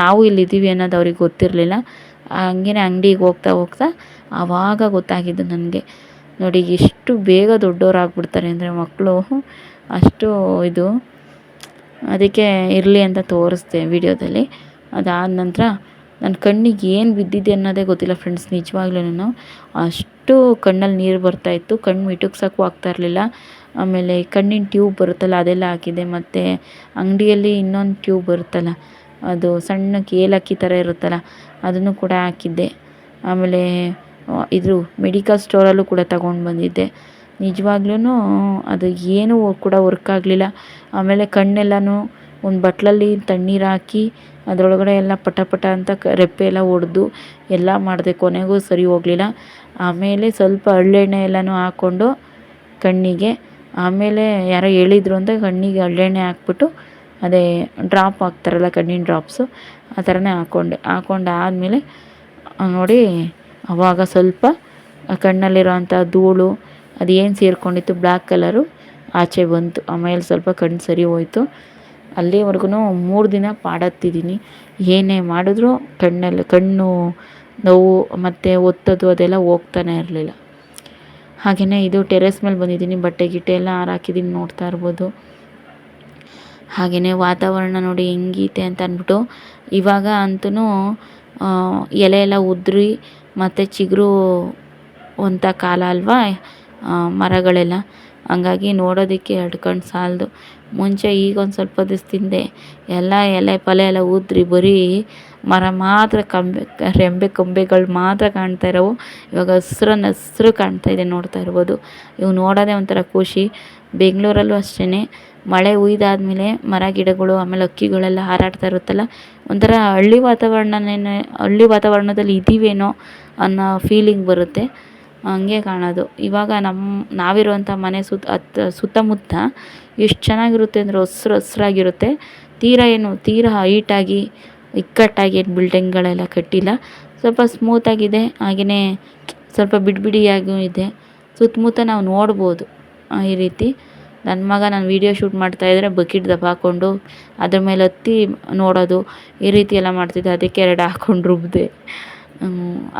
ನಾವು ಇಲ್ಲಿದ್ದೀವಿ ಅನ್ನೋದು ಅವ್ರಿಗೆ ಗೊತ್ತಿರಲಿಲ್ಲ. ಹಂಗೇನೆ ಅಂಗಡಿಗೆ ಹೋಗ್ತಾ ಹೋಗ್ತಾ ಆವಾಗ ಗೊತ್ತಾಗಿದ್ದು ನನಗೆ. ನೋಡಿ ಎಷ್ಟು ಬೇಗ ದೊಡ್ಡವರಾಗ್ಬಿಡ್ತಾರೆ ಅಂದರೆ ಮಕ್ಕಳು ಅಷ್ಟು ಇದು. ಅದಕ್ಕೆ ಇರಲಿ ಅಂತ ತೋರಿಸ್ದೆ ವಿಡಿಯೋದಲ್ಲಿ. ಅದಾದ ನಂತರ ನನ್ನ ಕಣ್ಣಿಗೆ ಏನು ಬಿದ್ದಿದೆ ಅನ್ನೋದೇ ಗೊತ್ತಿಲ್ಲ ಫ್ರೆಂಡ್ಸ್ ನಿಜವಾಗ್ಲೂ ಅಷ್ಟು ಕಣ್ಣಲ್ಲಿ ನೀರು ಬರ್ತಾಯಿತ್ತು ಕಣ್ಣು ಮಿಟುಕ್ಸೋಕ್ಕೂ ಆಗ್ತಾ ಇರಲಿಲ್ಲ. ಆಮೇಲೆ ಕಣ್ಣಿನ ಟ್ಯೂಬ್ ಬರುತ್ತಲ್ಲ, ಅದೆಲ್ಲ ಹಾಕಿದೆ. ಮತ್ತು ಅಂಗಡಿಯಲ್ಲಿ ಇನ್ನೊಂದು ಟ್ಯೂಬ್ ಬರುತ್ತಲ್ಲ, ಅದು ಸಣ್ಣಕ್ಕೆ ಏಲಕ್ಕಿ ಥರ ಇರುತ್ತಲ್ಲ, ಅದನ್ನು ಕೂಡ ಹಾಕಿದ್ದೆ. ಆಮೇಲೆ ಇದು ಮೆಡಿಕಲ್ ಸ್ಟೋರಲ್ಲೂ ಕೂಡ ತಗೊಂಡು ಬಂದಿದ್ದೆ. ನಿಜವಾಗ್ಲೂ ಅದು ಏನೂ ಕೂಡ ವರ್ಕ್ ಆಗಲಿಲ್ಲ. ಆಮೇಲೆ ಕಣ್ಣೆಲ್ಲನೂ ಒಂದು ಬಟ್ಲಲ್ಲಿ ತಣ್ಣೀರು ಹಾಕಿ ಅದರೊಳಗಡೆ ಎಲ್ಲ ಪಟ ಪಟ ಅಂತ ರೆಪ್ಪೆ ಎಲ್ಲ ಒಡೆದು ಎಲ್ಲ ಮಾಡಿದೆ. ಕೊನೆಗೂ ಸರಿ ಹೋಗಲಿಲ್ಲ. ಆಮೇಲೆ ಸ್ವಲ್ಪ ಹಳ್ಳೆಣ್ಣೆ ಎಲ್ಲನೂ ಹಾಕ್ಕೊಂಡು ಕಣ್ಣಿಗೆ, ಆಮೇಲೆ ಯಾರೋ ಹೇಳಿದ್ರು ಅಂತ ಕಣ್ಣಿಗೆ ಹಳ್ಳೆಣ್ಣೆ ಹಾಕ್ಬಿಟ್ಟು ಅದೇ ಡ್ರಾಪ್ ಹಾಕ್ತಾರಲ್ಲ ಕಣ್ಣಿನ ಡ್ರಾಪ್ಸು, ಆ ಥರನೇ ಹಾಕ್ಕೊಂಡೆ ಹಾಕ್ಕೊಂಡು ಆದಮೇಲೆ ನೋಡಿ ಅವಾಗ ಸ್ವಲ್ಪ ಕಣ್ಣಲ್ಲಿರೋಂಥ ಧೂಳು ಅದು ಏನು ಸೇರಿಕೊಂಡಿತ್ತು, ಬ್ಲ್ಯಾಕ್ ಕಲರು, ಆಚೆ ಬಂತು. ಆಮೇಲೆ ಸ್ವಲ್ಪ ಕಣ್ಣು ಸರಿ ಹೋಯ್ತು. ಅಲ್ಲಿವರೆಗೂ ಮೂರು ದಿನ ಪಾಡತ್ತಿದ್ದೀನಿ. ಏನೇ ಮಾಡಿದ್ರೂ ಕಣ್ಣಲ್ಲಿ, ಕಣ್ಣು, ನೋವು, ಮತ್ತು ಒತ್ತದು ಅದೆಲ್ಲ ಹೋಗ್ತಾನೆ ಇರಲಿಲ್ಲ. ಹಾಗೆಯೇ ಇದು ಟೆರೆಸ್ ಮೇಲೆ ಬಂದಿದ್ದೀನಿ. ಬಟ್ಟೆ, ಗಿಟ್ಟೆ ಎಲ್ಲ ಹಾರಾಕಿದ್ದೀನಿ ನೋಡ್ತಾ ಇರ್ಬೋದು. ಹಾಗೆಯೇ ವಾತಾವರಣ ನೋಡಿ ಹೆಂಗೈತೆ ಅಂತ ಅಂದ್ಬಿಟ್ಟು ಇವಾಗ ಅಂತೂ ಎಲೆ ಎಲ್ಲ ಉದುರಿ ಮತ್ತು ಚಿಗುರು ಅಂತ ಕಾಲ ಅಲ್ವಾ ಮರಗಳೆಲ್ಲ. ಹಂಗಾಗಿ ನೋಡೋದಕ್ಕೆ ಎರಡು ಕಣ್ಣು ಸಾಲದು. ಮುಂಚೆ ಈಗ ಒಂದು ಸ್ವಲ್ಪ ದಿವ್ಸದಿಂದೆ ಎಲ್ಲ ಎಲೆ ಪಲೆ ಎಲ್ಲ ಉದುರಿ ಬರೀ ಮರ ಮಾತ್ರ ಕಂಬೆ, ರೆಂಬೆ ಕೊಂಬೆಗಳು ಮಾತ್ರ ಕಾಣ್ತಾ ಇರೋವು. ಇವಾಗ ಹಸ್ರನ್ನ ಹಸ್ರು ಕಾಣ್ತಾ ಇದೆ ನೋಡ್ತಾ ಇರ್ಬೋದು. ಇವು ನೋಡೋದೇ ಒಂಥರ ಖುಷಿ. ಬೆಂಗಳೂರಲ್ಲೂ ಅಷ್ಟೇ ಮಳೆ ಉಯ್ದಾದ್ಮೇಲೆ ಮರ ಗಿಡಗಳು, ಆಮೇಲೆ ಅಕ್ಕಿಗಳೆಲ್ಲ ಹಾರಾಡ್ತಾ ಇರುತ್ತಲ್ಲ, ಒಂಥರ ಹಳ್ಳಿ ವಾತಾವರಣನೇ, ಹಳ್ಳಿ ವಾತಾವರಣದಲ್ಲಿ ಇದ್ದೀವೇನೋ ಅನ್ನೋ ಫೀಲಿಂಗ್ ಬರುತ್ತೆ. ಹಂಗೆ ಕಾಣೋದು. ಇವಾಗ ನಮ್ಮ ನಾವಿರುವಂಥ ಮನೆ ಸುತ್ತ ಹತ್ತು ಸುತ್ತಮುತ್ತ ಎಷ್ಟು ಚೆನ್ನಾಗಿರುತ್ತೆ ಅಂದರೆ ಹಸ್ರು, ಹಸ್ರಾಗಿರುತ್ತೆ. ತೀರಾ ಏನು, ತೀರಾ ಹೈಟಾಗಿ, ಇಕ್ಕಟ್ಟಾಗಿ ಏನು ಬಿಲ್ಡಿಂಗ್ಗಳೆಲ್ಲ ಕಟ್ಟಿಲ್ಲ. ಸ್ವಲ್ಪ ಸ್ಮೂತಾಗಿದೆ ಹಾಗೆಯೇ ಸ್ವಲ್ಪ ಬಿಡಿ ಬಿಡಿಯಾಗೂ ಇದೆ. ಸುತ್ತಮುತ್ತ ನಾವು ನೋಡ್ಬೋದು ಈ ರೀತಿ. ನನ್ನ ಮಗ ನಾನು ವೀಡಿಯೋ ಶೂಟ್ ಮಾಡ್ತಾಯಿದ್ರೆ ಬಕೆಟ್ ದಪ್ಪ ಹಾಕ್ಕೊಂಡು ಅದ್ರ ಮೇಲೆ ಹತ್ತಿ ನೋಡೋದು, ಈ ರೀತಿ ಎಲ್ಲ ಮಾಡ್ತಿದ್ದೆ. ಅದಕ್ಕೆ ಎರಡು ಹಾಕ್ಕೊಂಡು ರುಬ್ಬಿದೆ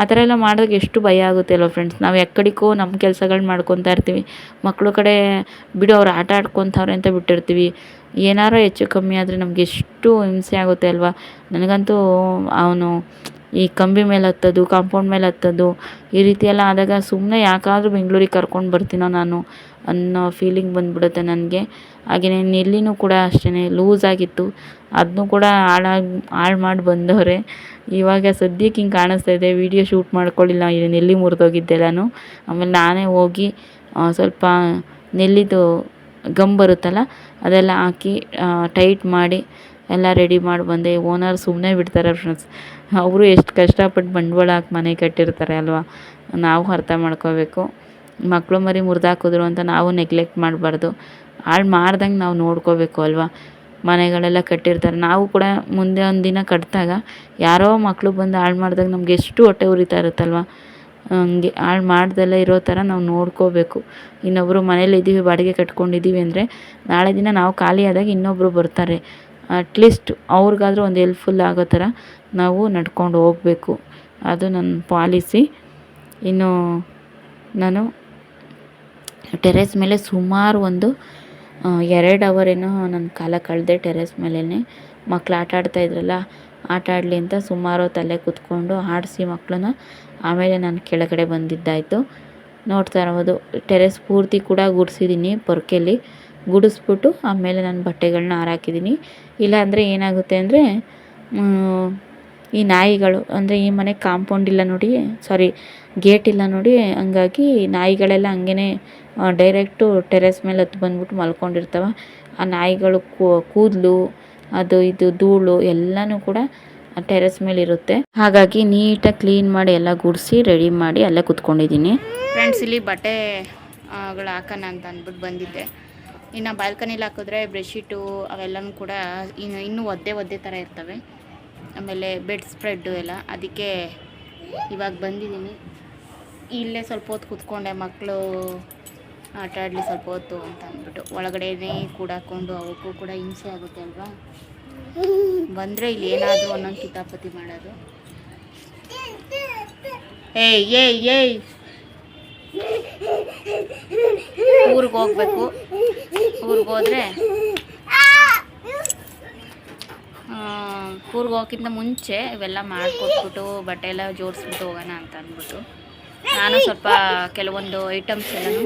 ಆ ಥರ ಎಲ್ಲ ಮಾಡಿದಾಗ ಎಷ್ಟು ಭಯ ಆಗುತ್ತೆ ಅಲ್ವ ಫ್ರೆಂಡ್ಸ್ ನಾವು ಎಕ್ಕಡಿಕೋ ನಮ್ಮ ಕೆಲ್ಸಗಳು ಮಾಡ್ಕೊತಾ ಇರ್ತೀವಿ. ಮಕ್ಕಳು ಕಡೆ ಬಿಡು ಅವ್ರು ಆಟ ಆಡ್ಕೊತವ್ರೆ ಅಂತ ಬಿಟ್ಟಿರ್ತೀವಿ. ಏನಾರು ಹೆಚ್ಚು ಕಮ್ಮಿ ಆದರೆ ನಮಗೆ ಎಷ್ಟು ಹಿಂಸೆ ಆಗುತ್ತೆ ಅಲ್ವಾ? ನನಗಂತೂ ಅವನು ಈ ಕಂಬಿ ಮೇಲೆ ಹತ್ತೋದು ಕಾಂಪೌಂಡ್ ಮೇಲೆ ಹತ್ತೋದು, ಈ ರೀತಿ ಎಲ್ಲ ಆದಾಗ ಸುಮ್ಮನೆ ಯಾಕಾದರೂ ಬೆಂಗ್ಳೂರಿಗೆ ಕರ್ಕೊಂಡು ಬರ್ತೀನೋ ನಾನು ಅನ್ನೋ ಫೀಲಿಂಗ್ ಬಂದುಬಿಡುತ್ತೆ ನನಗೆ. ಹಾಗೆಯೇ ನೆಲ್ಲಿನೂ ಕೂಡ ಅಷ್ಟೇ ಲೂಸ್ ಆಗಿತ್ತು. ಅದನ್ನೂ ಕೂಡ ಹಾಳಾಗಿ ಹಾಳು ಮಾಡಿ ಬಂದವರೆ. ಇವಾಗ ಸದ್ಯಕ್ಕೆ ಹಿಂಗೆ ಕಾಣಿಸ್ತಾ ಇದೆ ವೀಡಿಯೋ ಶೂಟ್ ಮಾಡ್ಕೊಳ್ಳಿಲ್ಲ ನೆಲ್ಲಿ ಮುರಿದೋಗಿದ್ದೆ ನಾನು. ಆಮೇಲೆ ನಾನೇ ಹೋಗಿ ಸ್ವಲ್ಪ ನೆಲ್ಲಿದು ಗಮ್ ಬರುತ್ತಲ್ಲ, ಅದೆಲ್ಲ ಹಾಕಿ ಟೈಟ್ ಮಾಡಿ ಎಲ್ಲ ರೆಡಿ ಮಾಡಿ ಬಂದೆ. ಓನರ್ ಸುಮ್ಮನೆ ಬಿಡ್ತಾರೆ ಫ್ರೆಂಡ್ಸ್ ಅವರು ಎಷ್ಟು ಕಷ್ಟಪಟ್ಟು ಬಂಡವಾಳ ಹಾಕಿ ಮನೆ ಕಟ್ಟಿರ್ತಾರೆ ಅಲ್ವಾ? ನಾವು ಅರ್ಥ ಮಾಡ್ಕೋಬೇಕು. ಮಕ್ಕಳು ಮರಿ ಮುರಿದಾಕಿದ್ರು ಅಂತ ನಾವು ನೆಗ್ಲೆಕ್ಟ್ ಮಾಡಬಾರ್ದು. ಹಾಳು ಮಾಡ್ದಂಗೆ ನಾವು ನೋಡ್ಕೋಬೇಕು ಅಲ್ವಾ? ಮನೆಗಳೆಲ್ಲ ಕಟ್ಟಿರ್ತಾರೆ. ನಾವು ಕೂಡ ಮುಂದೆ ಒಂದು ದಿನ ಕಟ್ಟಿದಾಗ ಯಾರೋ ಮಕ್ಕಳು ಬಂದು ಹಾಳು ಮಾಡಿದಾಗ ನಮ್ಗೆ ಎಷ್ಟು ಹೊಟ್ಟೆ ಉರಿತಾ ಇರುತ್ತಲ್ವ ಹಂಗೆ ಹಾಳು ಮಾಡ್ದೆಲ್ಲ ಇರೋ ಥರ ನಾವು ನೋಡ್ಕೋಬೇಕು. ಇನ್ನೊಬ್ಬರು ಮನೇಲಿ ಇದ್ದೀವಿ, ಬಾಡಿಗೆ ಕಟ್ಕೊಂಡಿದ್ದೀವಿ ಅಂದರೆ ನಾಳೆ ದಿನ ನಾವು ಖಾಲಿ ಆದಾಗ ಇನ್ನೊಬ್ಬರು ಬರ್ತಾರೆ. ಅಟ್ಲೀಸ್ಟ್ ಅವ್ರಿಗಾದ್ರೂ ಒಂದು ಹೆಲ್ಪ್ಫುಲ್ ಆಗೋ ಥರ ನಾವು ನಡ್ಕೊಂಡು ಹೋಗಬೇಕು. ಅದು ನನ್ನ ಪಾಲಿಸಿ. ಇನ್ನು ನಾನು ಟೆರೆಸ್ ಮೇಲೆ ಸುಮಾರು ಒಂದು ಎರಡು ಅವರ್ ಏನೋ ನನ್ನ ಕಾಲ ಕಳೆದೆ ಟೆರೇಸ್ ಮೇಲೇ ಮಕ್ಳು ಆಟ ಆಡ್ತಾಯಿದ್ರಲ್ಲ ಆಟ ಆಡಲಿ ಅಂತ ಸುಮಾರು ತಲೆ ಕೂತ್ಕೊಂಡು ಆಡಿಸಿ ಮಕ್ಕಳನ್ನ ಆಮೇಲೆ ನಾನು ಕೆಳಗಡೆ ಬಂದಿದ್ದಾಯಿತು. ನೋಡ್ತಾ ಇರ್ಬೋದು, ಟೆರೆಸ್ ಪೂರ್ತಿ ಕೂಡ ಗುಡಿಸಿದ್ದೀನಿ ಪೊರ್ಕೆಲಿ. ಗುಡಿಸ್ಬಿಟ್ಟು ಆಮೇಲೆ ನಾನು ಬಟ್ಟೆಗಳನ್ನ ಹಾರಾಕಿದ್ದೀನಿ. ಇಲ್ಲಾಂದರೆ ಏನಾಗುತ್ತೆ ಅಂದರೆ ಈ ನಾಯಿಗಳು, ಅಂದರೆ ಈ ಮನೆ ಕಾಂಪೌಂಡ್ ಇಲ್ಲ ನೋಡಿ ಸಾರಿ ಗೇಟ್ ಇಲ್ಲ ನೋಡಿ, ಹಂಗಾಗಿ ನಾಯಿಗಳೆಲ್ಲ ಹಂಗೇ ಡೈರೆಕ್ಟು ಟೆರೆಸ್ ಮೇಲೆ ಹತ್ತು ಬಂದ್ಬಿಟ್ಟು ಮಲ್ಕೊಂಡಿರ್ತವೆ. ಆ ನಾಯಿಗಳು ಕೂದಲು, ಅದು ಇದು ಧೂಳು ಎಲ್ಲನೂ ಕೂಡ ಟೆರೆಸ್ ಮೇಲೆ ಇರುತ್ತೆ. ಹಾಗಾಗಿ ನೀಟಾಗಿ ಕ್ಲೀನ್ ಮಾಡಿ ಎಲ್ಲ ಗುಡಿಸಿ ರೆಡಿ ಮಾಡಿ ಅಲ್ಲೇ ಕುತ್ಕೊಂಡಿದ್ದೀನಿ. ಫ್ರೆಂಡ್ಸ್ ಇಲ್ಲಿ ಬಟ್ಟೆ ಗಳು ಹಾಕೋಣ ಅಂತ ಅಂದ್ಬಿಟ್ಟು ಬಂದಿದ್ದೆ. ಇನ್ನು ಬಾಲ್ಕನಿಲಿ ಹಾಕಿದ್ರೆ ಬೆಡ್ಶೀಟು ಅವೆಲ್ಲನೂ ಕೂಡ ಇನ್ನು, ಇನ್ನೂ ಒದ್ದೆ ಒದ್ದೆ ಥರ ಇರ್ತವೆ. ಆಮೇಲೆ ಬೆಡ್ ಸ್ಪ್ರೆಡ್ಡು ಎಲ್ಲ. ಅದಕ್ಕೆ ಇವಾಗ ಬಂದಿದ್ದೀನಿ. ಇಲ್ಲೇ ಸ್ವಲ್ಪ ಹೊತ್ತು ಕೂತ್ಕೊಂಡೆ ಮಕ್ಕಳು. ಆಟ ಆಡಲಿ ಸ್ವಲ್ಪ ಹೊತ್ತು ಅಂತ ಅಂದ್ಬಿಟ್ಟು. ಒಳಗಡೆನೇ ಕೂಡಾಕೊಂಡು ಅವಕ್ಕೂ ಕೂಡ ಹಿಂಸೆ ಆಗುತ್ತೆ ಅಲ್ವಾ? ಬಂದರೆ ಇಲ್ಲಿ ಏನಾದರೂ ಒಂದೊಂದು ಕಿತಾಪತಿ ಮಾಡೋದು. ಏಯ್ ಏಯ್ ಏಯ್. ಊರಿಗೆ ಹೋಗ್ಬೇಕು. ಊರಿಗೆ ಹೋದರೆ ಊರಿಗೆ ಹೋಗೋಕ್ಕಿಂತ ಮುಂಚೆ ಇವೆಲ್ಲ ಮಾಡಿಕೊಟ್ಬಿಟ್ಟು ಬಟ್ಟೆ ಎಲ್ಲ ಜೋಡಿಸ್ಬಿಟ್ಟು ಹೋಗೋಣ ಅಂತ ಅಂದ್ಬಿಟ್ಟು. ನಾನು ಸ್ವಲ್ಪ ಕೆಲವೊಂದು ಐಟಮ್ಸ್ ಎಲ್ಲನೂ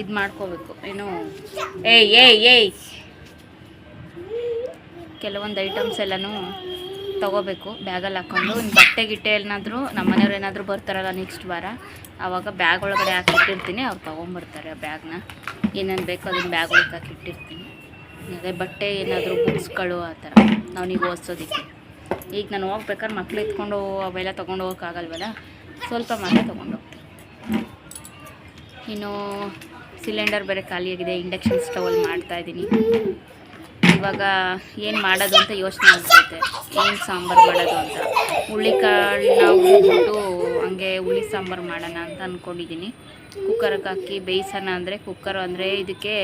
ಇದು ಮಾಡ್ಕೋಬೇಕು. ಏನು, ಏಯ್ ಏಯ್ ಏಯ್! ಕೆಲವೊಂದು ಐಟಮ್ಸ್ ಎಲ್ಲನೂ ತಗೋಬೇಕು. ಬ್ಯಾಗಲ್ಲಿ ಹಾಕ್ಕೊಂಡು ಇನ್ನು ಬಟ್ಟೆ, ಗಿಟ್ಟೆ ಏನಾದರೂ ನಮ್ಮ ಮನೆಯವ್ರು ಏನಾದರೂ ಬರ್ತಾರಲ್ಲ ನೆಕ್ಸ್ಟ್ ವಾರ ಆವಾಗ ಬ್ಯಾಗ್ ಒಳಗಡೆ ಹಾಕಿಟ್ಟಿರ್ತೀನಿ ಅವ್ರು ತೊಗೊಂಬರ್ತಾರೆ ಆ ಬ್ಯಾಗ್ನ. ಏನೇನು ಬೇಕೋ ಅದನ್ನು ಬ್ಯಾಗ್ ಒಳಗೆ ಹಾಕಿಟ್ಟಿರ್ತೀನಿ. ಅದೇ ಬಟ್ಟೆ ಏನಾದರೂ ಬುಕ್ಸ್ಗಳು ಆ ಥರ. ನಾವೀಗ ಓದಿಸೋದಕ್ಕೆ ಈಗ ನಾನು ಹೋಗ್ಬೇಕಾದ್ರೆ ಮಕ್ಳು ಎತ್ಕೊಂಡು ಅವೆಲ್ಲ ತೊಗೊಂಡು ಹೋಗೋಕ್ಕಾಗಲ್ವಲ್ಲ ಸ್ವಲ್ಪ ಮಾತ್ರ ತೊಗೊಂಡು ಹೋಗ್ತೀನಿ. ಇನ್ನು ಸಿಲಿಂಡರ್ ಬೇರೆ ಖಾಲಿಯಾಗಿದೆ ಇಂಡಕ್ಷನ್ ಸ್ಟವಲ್ಲಿ ಮಾಡ್ತಾಯಿದ್ದೀನಿ ಇವಾಗ ಏನು ಮಾಡೋದು ಅಂತ ಯೋಚನೆ ಆಗ್ತೈತೆ. ಏನು ಸಾಂಬಾರು ಮಾಡೋದು ಅಂತ. ಹುಳ್ಳಿಕಾಳನ್ನ ಉಳಿಬಿಟ್ಟು ಹಂಗೆ ಹುಳಿ ಸಾಂಬಾರು ಮಾಡೋಣ ಅಂತ ಅಂದ್ಕೊಂಡಿದ್ದೀನಿ ಕುಕ್ಕರ್ಗೆ ಹಾಕಿ ಬೇಯಿಸೋಣ ಅಂದರೆ, ಕುಕ್ಕರ್ ಅಂದರೆ ಇದಕ್ಕೆ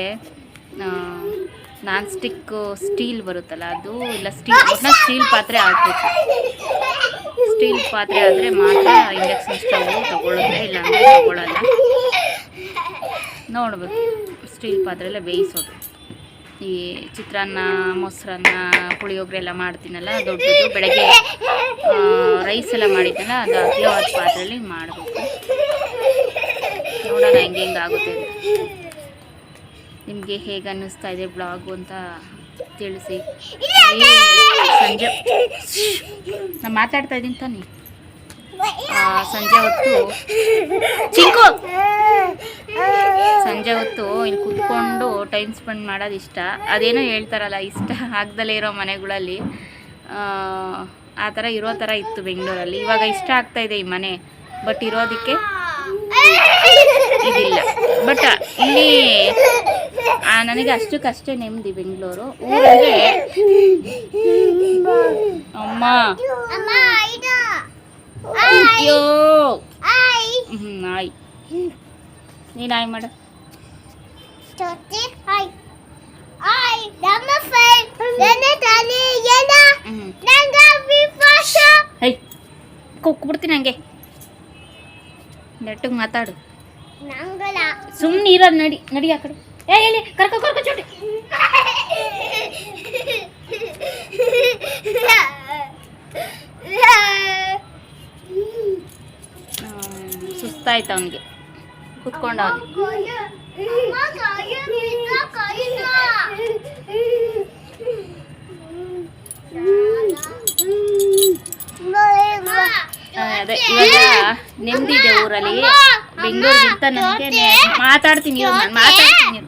ನಾನ್ ಸ್ಟಿಕ್ ಸ್ಟೀಲ್ ಬರುತ್ತಲ್ಲ ಅದು, ಇಲ್ಲ ಸ್ಟೀಲ್ ಸ್ಟೀಲ್ ಪಾತ್ರೆ ಹಾಕ್ಬೇಕು. ಸ್ಟೀಲ್ ಪಾತ್ರೆ ಆದರೆ ಮಾತ್ರ ಇಂಡಕ್ಷನ್ ಸ್ಟವ್ ತೊಗೊಳುತ್ತೆ ಇಲ್ಲ ಅಂದರೆ ತಗೊಳ್ಳಲ್ಲ. ನೋಡ್ಬೇಕು, ಸ್ಟೀಲ್ ಪಾತ್ರೆಯಲ್ಲೇ ಬೇಯಿಸೋದು. ಈ ಚಿತ್ರಾನ್ನ, ಮೊಸರನ್ನ, ಪುಳಿಯೋಗರೆ ಎಲ್ಲ ಮಾಡ್ತೀನಲ್ಲ, ದೊಡ್ಡದು, ಬೆಳಗ್ಗೆ ರೈಸ್ ಎಲ್ಲ ಮಾಡಿದ್ದೆಲ್ಲ ಅದು ಅಗ್ಲವಾದ ಪಾತ್ರೆಯಲ್ಲಿ ಮಾಡಬೇಕು. ನೋಡೋಣ, ಹೆಂಗೆ ಹೆಂಗೆ ಆಗುತ್ತೆ. ನಿಮಗೆ ಹೇಗೆ ಅನ್ನಿಸ್ತಾ ಇದೆ ಬ್ಲಾಗು ಅಂತ ತಿಳಿಸಿ. ಸಂಜೆ ನಾನು ಮಾತಾಡ್ತಾ ಇದ್ದೀನಿ ತಾನೆ. ಸಂಜೆ ಹೊತ್ತು. ಚಿಕ್ಕ ಸಂಜೆ ಹೊತ್ತು ಇಲ್ಲಿ ಕುತ್ಕೊಂಡು ಟೈಮ್ ಸ್ಪೆಂಡ್ ಮಾಡೋದು ಇಷ್ಟ. ಅದೇನೋ ಹೇಳ್ತಾರಲ್ಲ ಇಷ್ಟ ಆಗ್ದಲೇ ಇರೋ ಮನೆಗಳಲ್ಲಿ. ಆ, ಥರ ಇರೋ ಥರ ಇತ್ತು ಬೆಂಗಳೂರಲ್ಲಿ. ಇವಾಗ ಇಷ್ಟ ಆಗ್ತಾ ಇದೆ ಈ ಮನೆ. ಬಟ್ ಇರೋದಕ್ಕೆ ಇದಿಲ್ಲ ಬಟ್ ಇಲ್ಲಿ ಆ, ನನಗೆ ಅಷ್ಟಕ್ಕಷ್ಟೇ ನೆಮ್ಮದಿ ಬೆಂಗಳೂರು ಊರಂದ್ರೆ ಅಮ್ಮ ಅಮ್ಮ ಇದು ಅಯ್ಯೋ ಐ ಹ್ಞೂ ನಾಯಿ ನೀನು ನಾಯಿ ಮಾಡು ತೊಟ್ಟಿ ಐ ನೆಟ್ಟಿಗೆ ಮಾತಾಡು. ಸುಮ್ಮನೆ ಇರೋದು ನಡಿ ನಡಿ ಆ ಕಡೆ. ಏ ಹೇಳಿ ಕರ್ಕೊ ಕರ್ಕ ಚೋಟಿ. ಸುಸ್ತಾಯ್ತು ಅವನಿಗೆ. ಕುತ್ಕೊಂಡ ಅದೇ ಇವಾಗ ನೆಮ್ಮದಿ ಇದೆ ಊರಲ್ಲಿ. ಬೆಂಗಳೂರಿಗಿಂತ ನನಗೆ ಮಾತಾಡ್ತೀನಿ ಮಾತಾಡ್ತೀನಿ.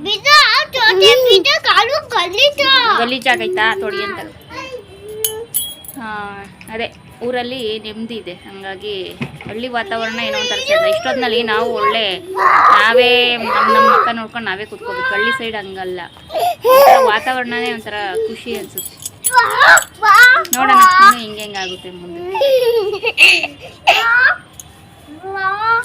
ಗಲೀಜಾಗೈತಾ ತೊಡಿ ಅಂತ. ಅದೇ ಊರಲ್ಲಿ ನೆಮ್ಮದಿ ಇದೆ. ಹಾಗಾಗಿ ಹಳ್ಳಿ ವಾತಾವರಣ ಏನೋ ಒಂಥರ ಚಂದ. ಇಷ್ಟೊತ್ತಿನಲ್ಲಿ ನಾವು ಒಳ್ಳೆ ನಾವೇ ನಮ್ಮ ನಮ್ಮ ಮಕ್ಕ ನೋಡ್ಕೊಂಡು ನಾವೇ ಕುತ್ಕೋಬೇಕು. ಹಳ್ಳಿ ಸೈಡ್ ಹಂಗಲ್ಲ. ವಾತಾವರಣನೇ ಒಂಥರ ಖುಷಿ ಅನ್ಸುತ್ತೆ. ನೋಡೋಣ ಹಿಂಗೆ ಹೆಂಗಾಗುತ್ತೆ ಮುಂದೆ. 妈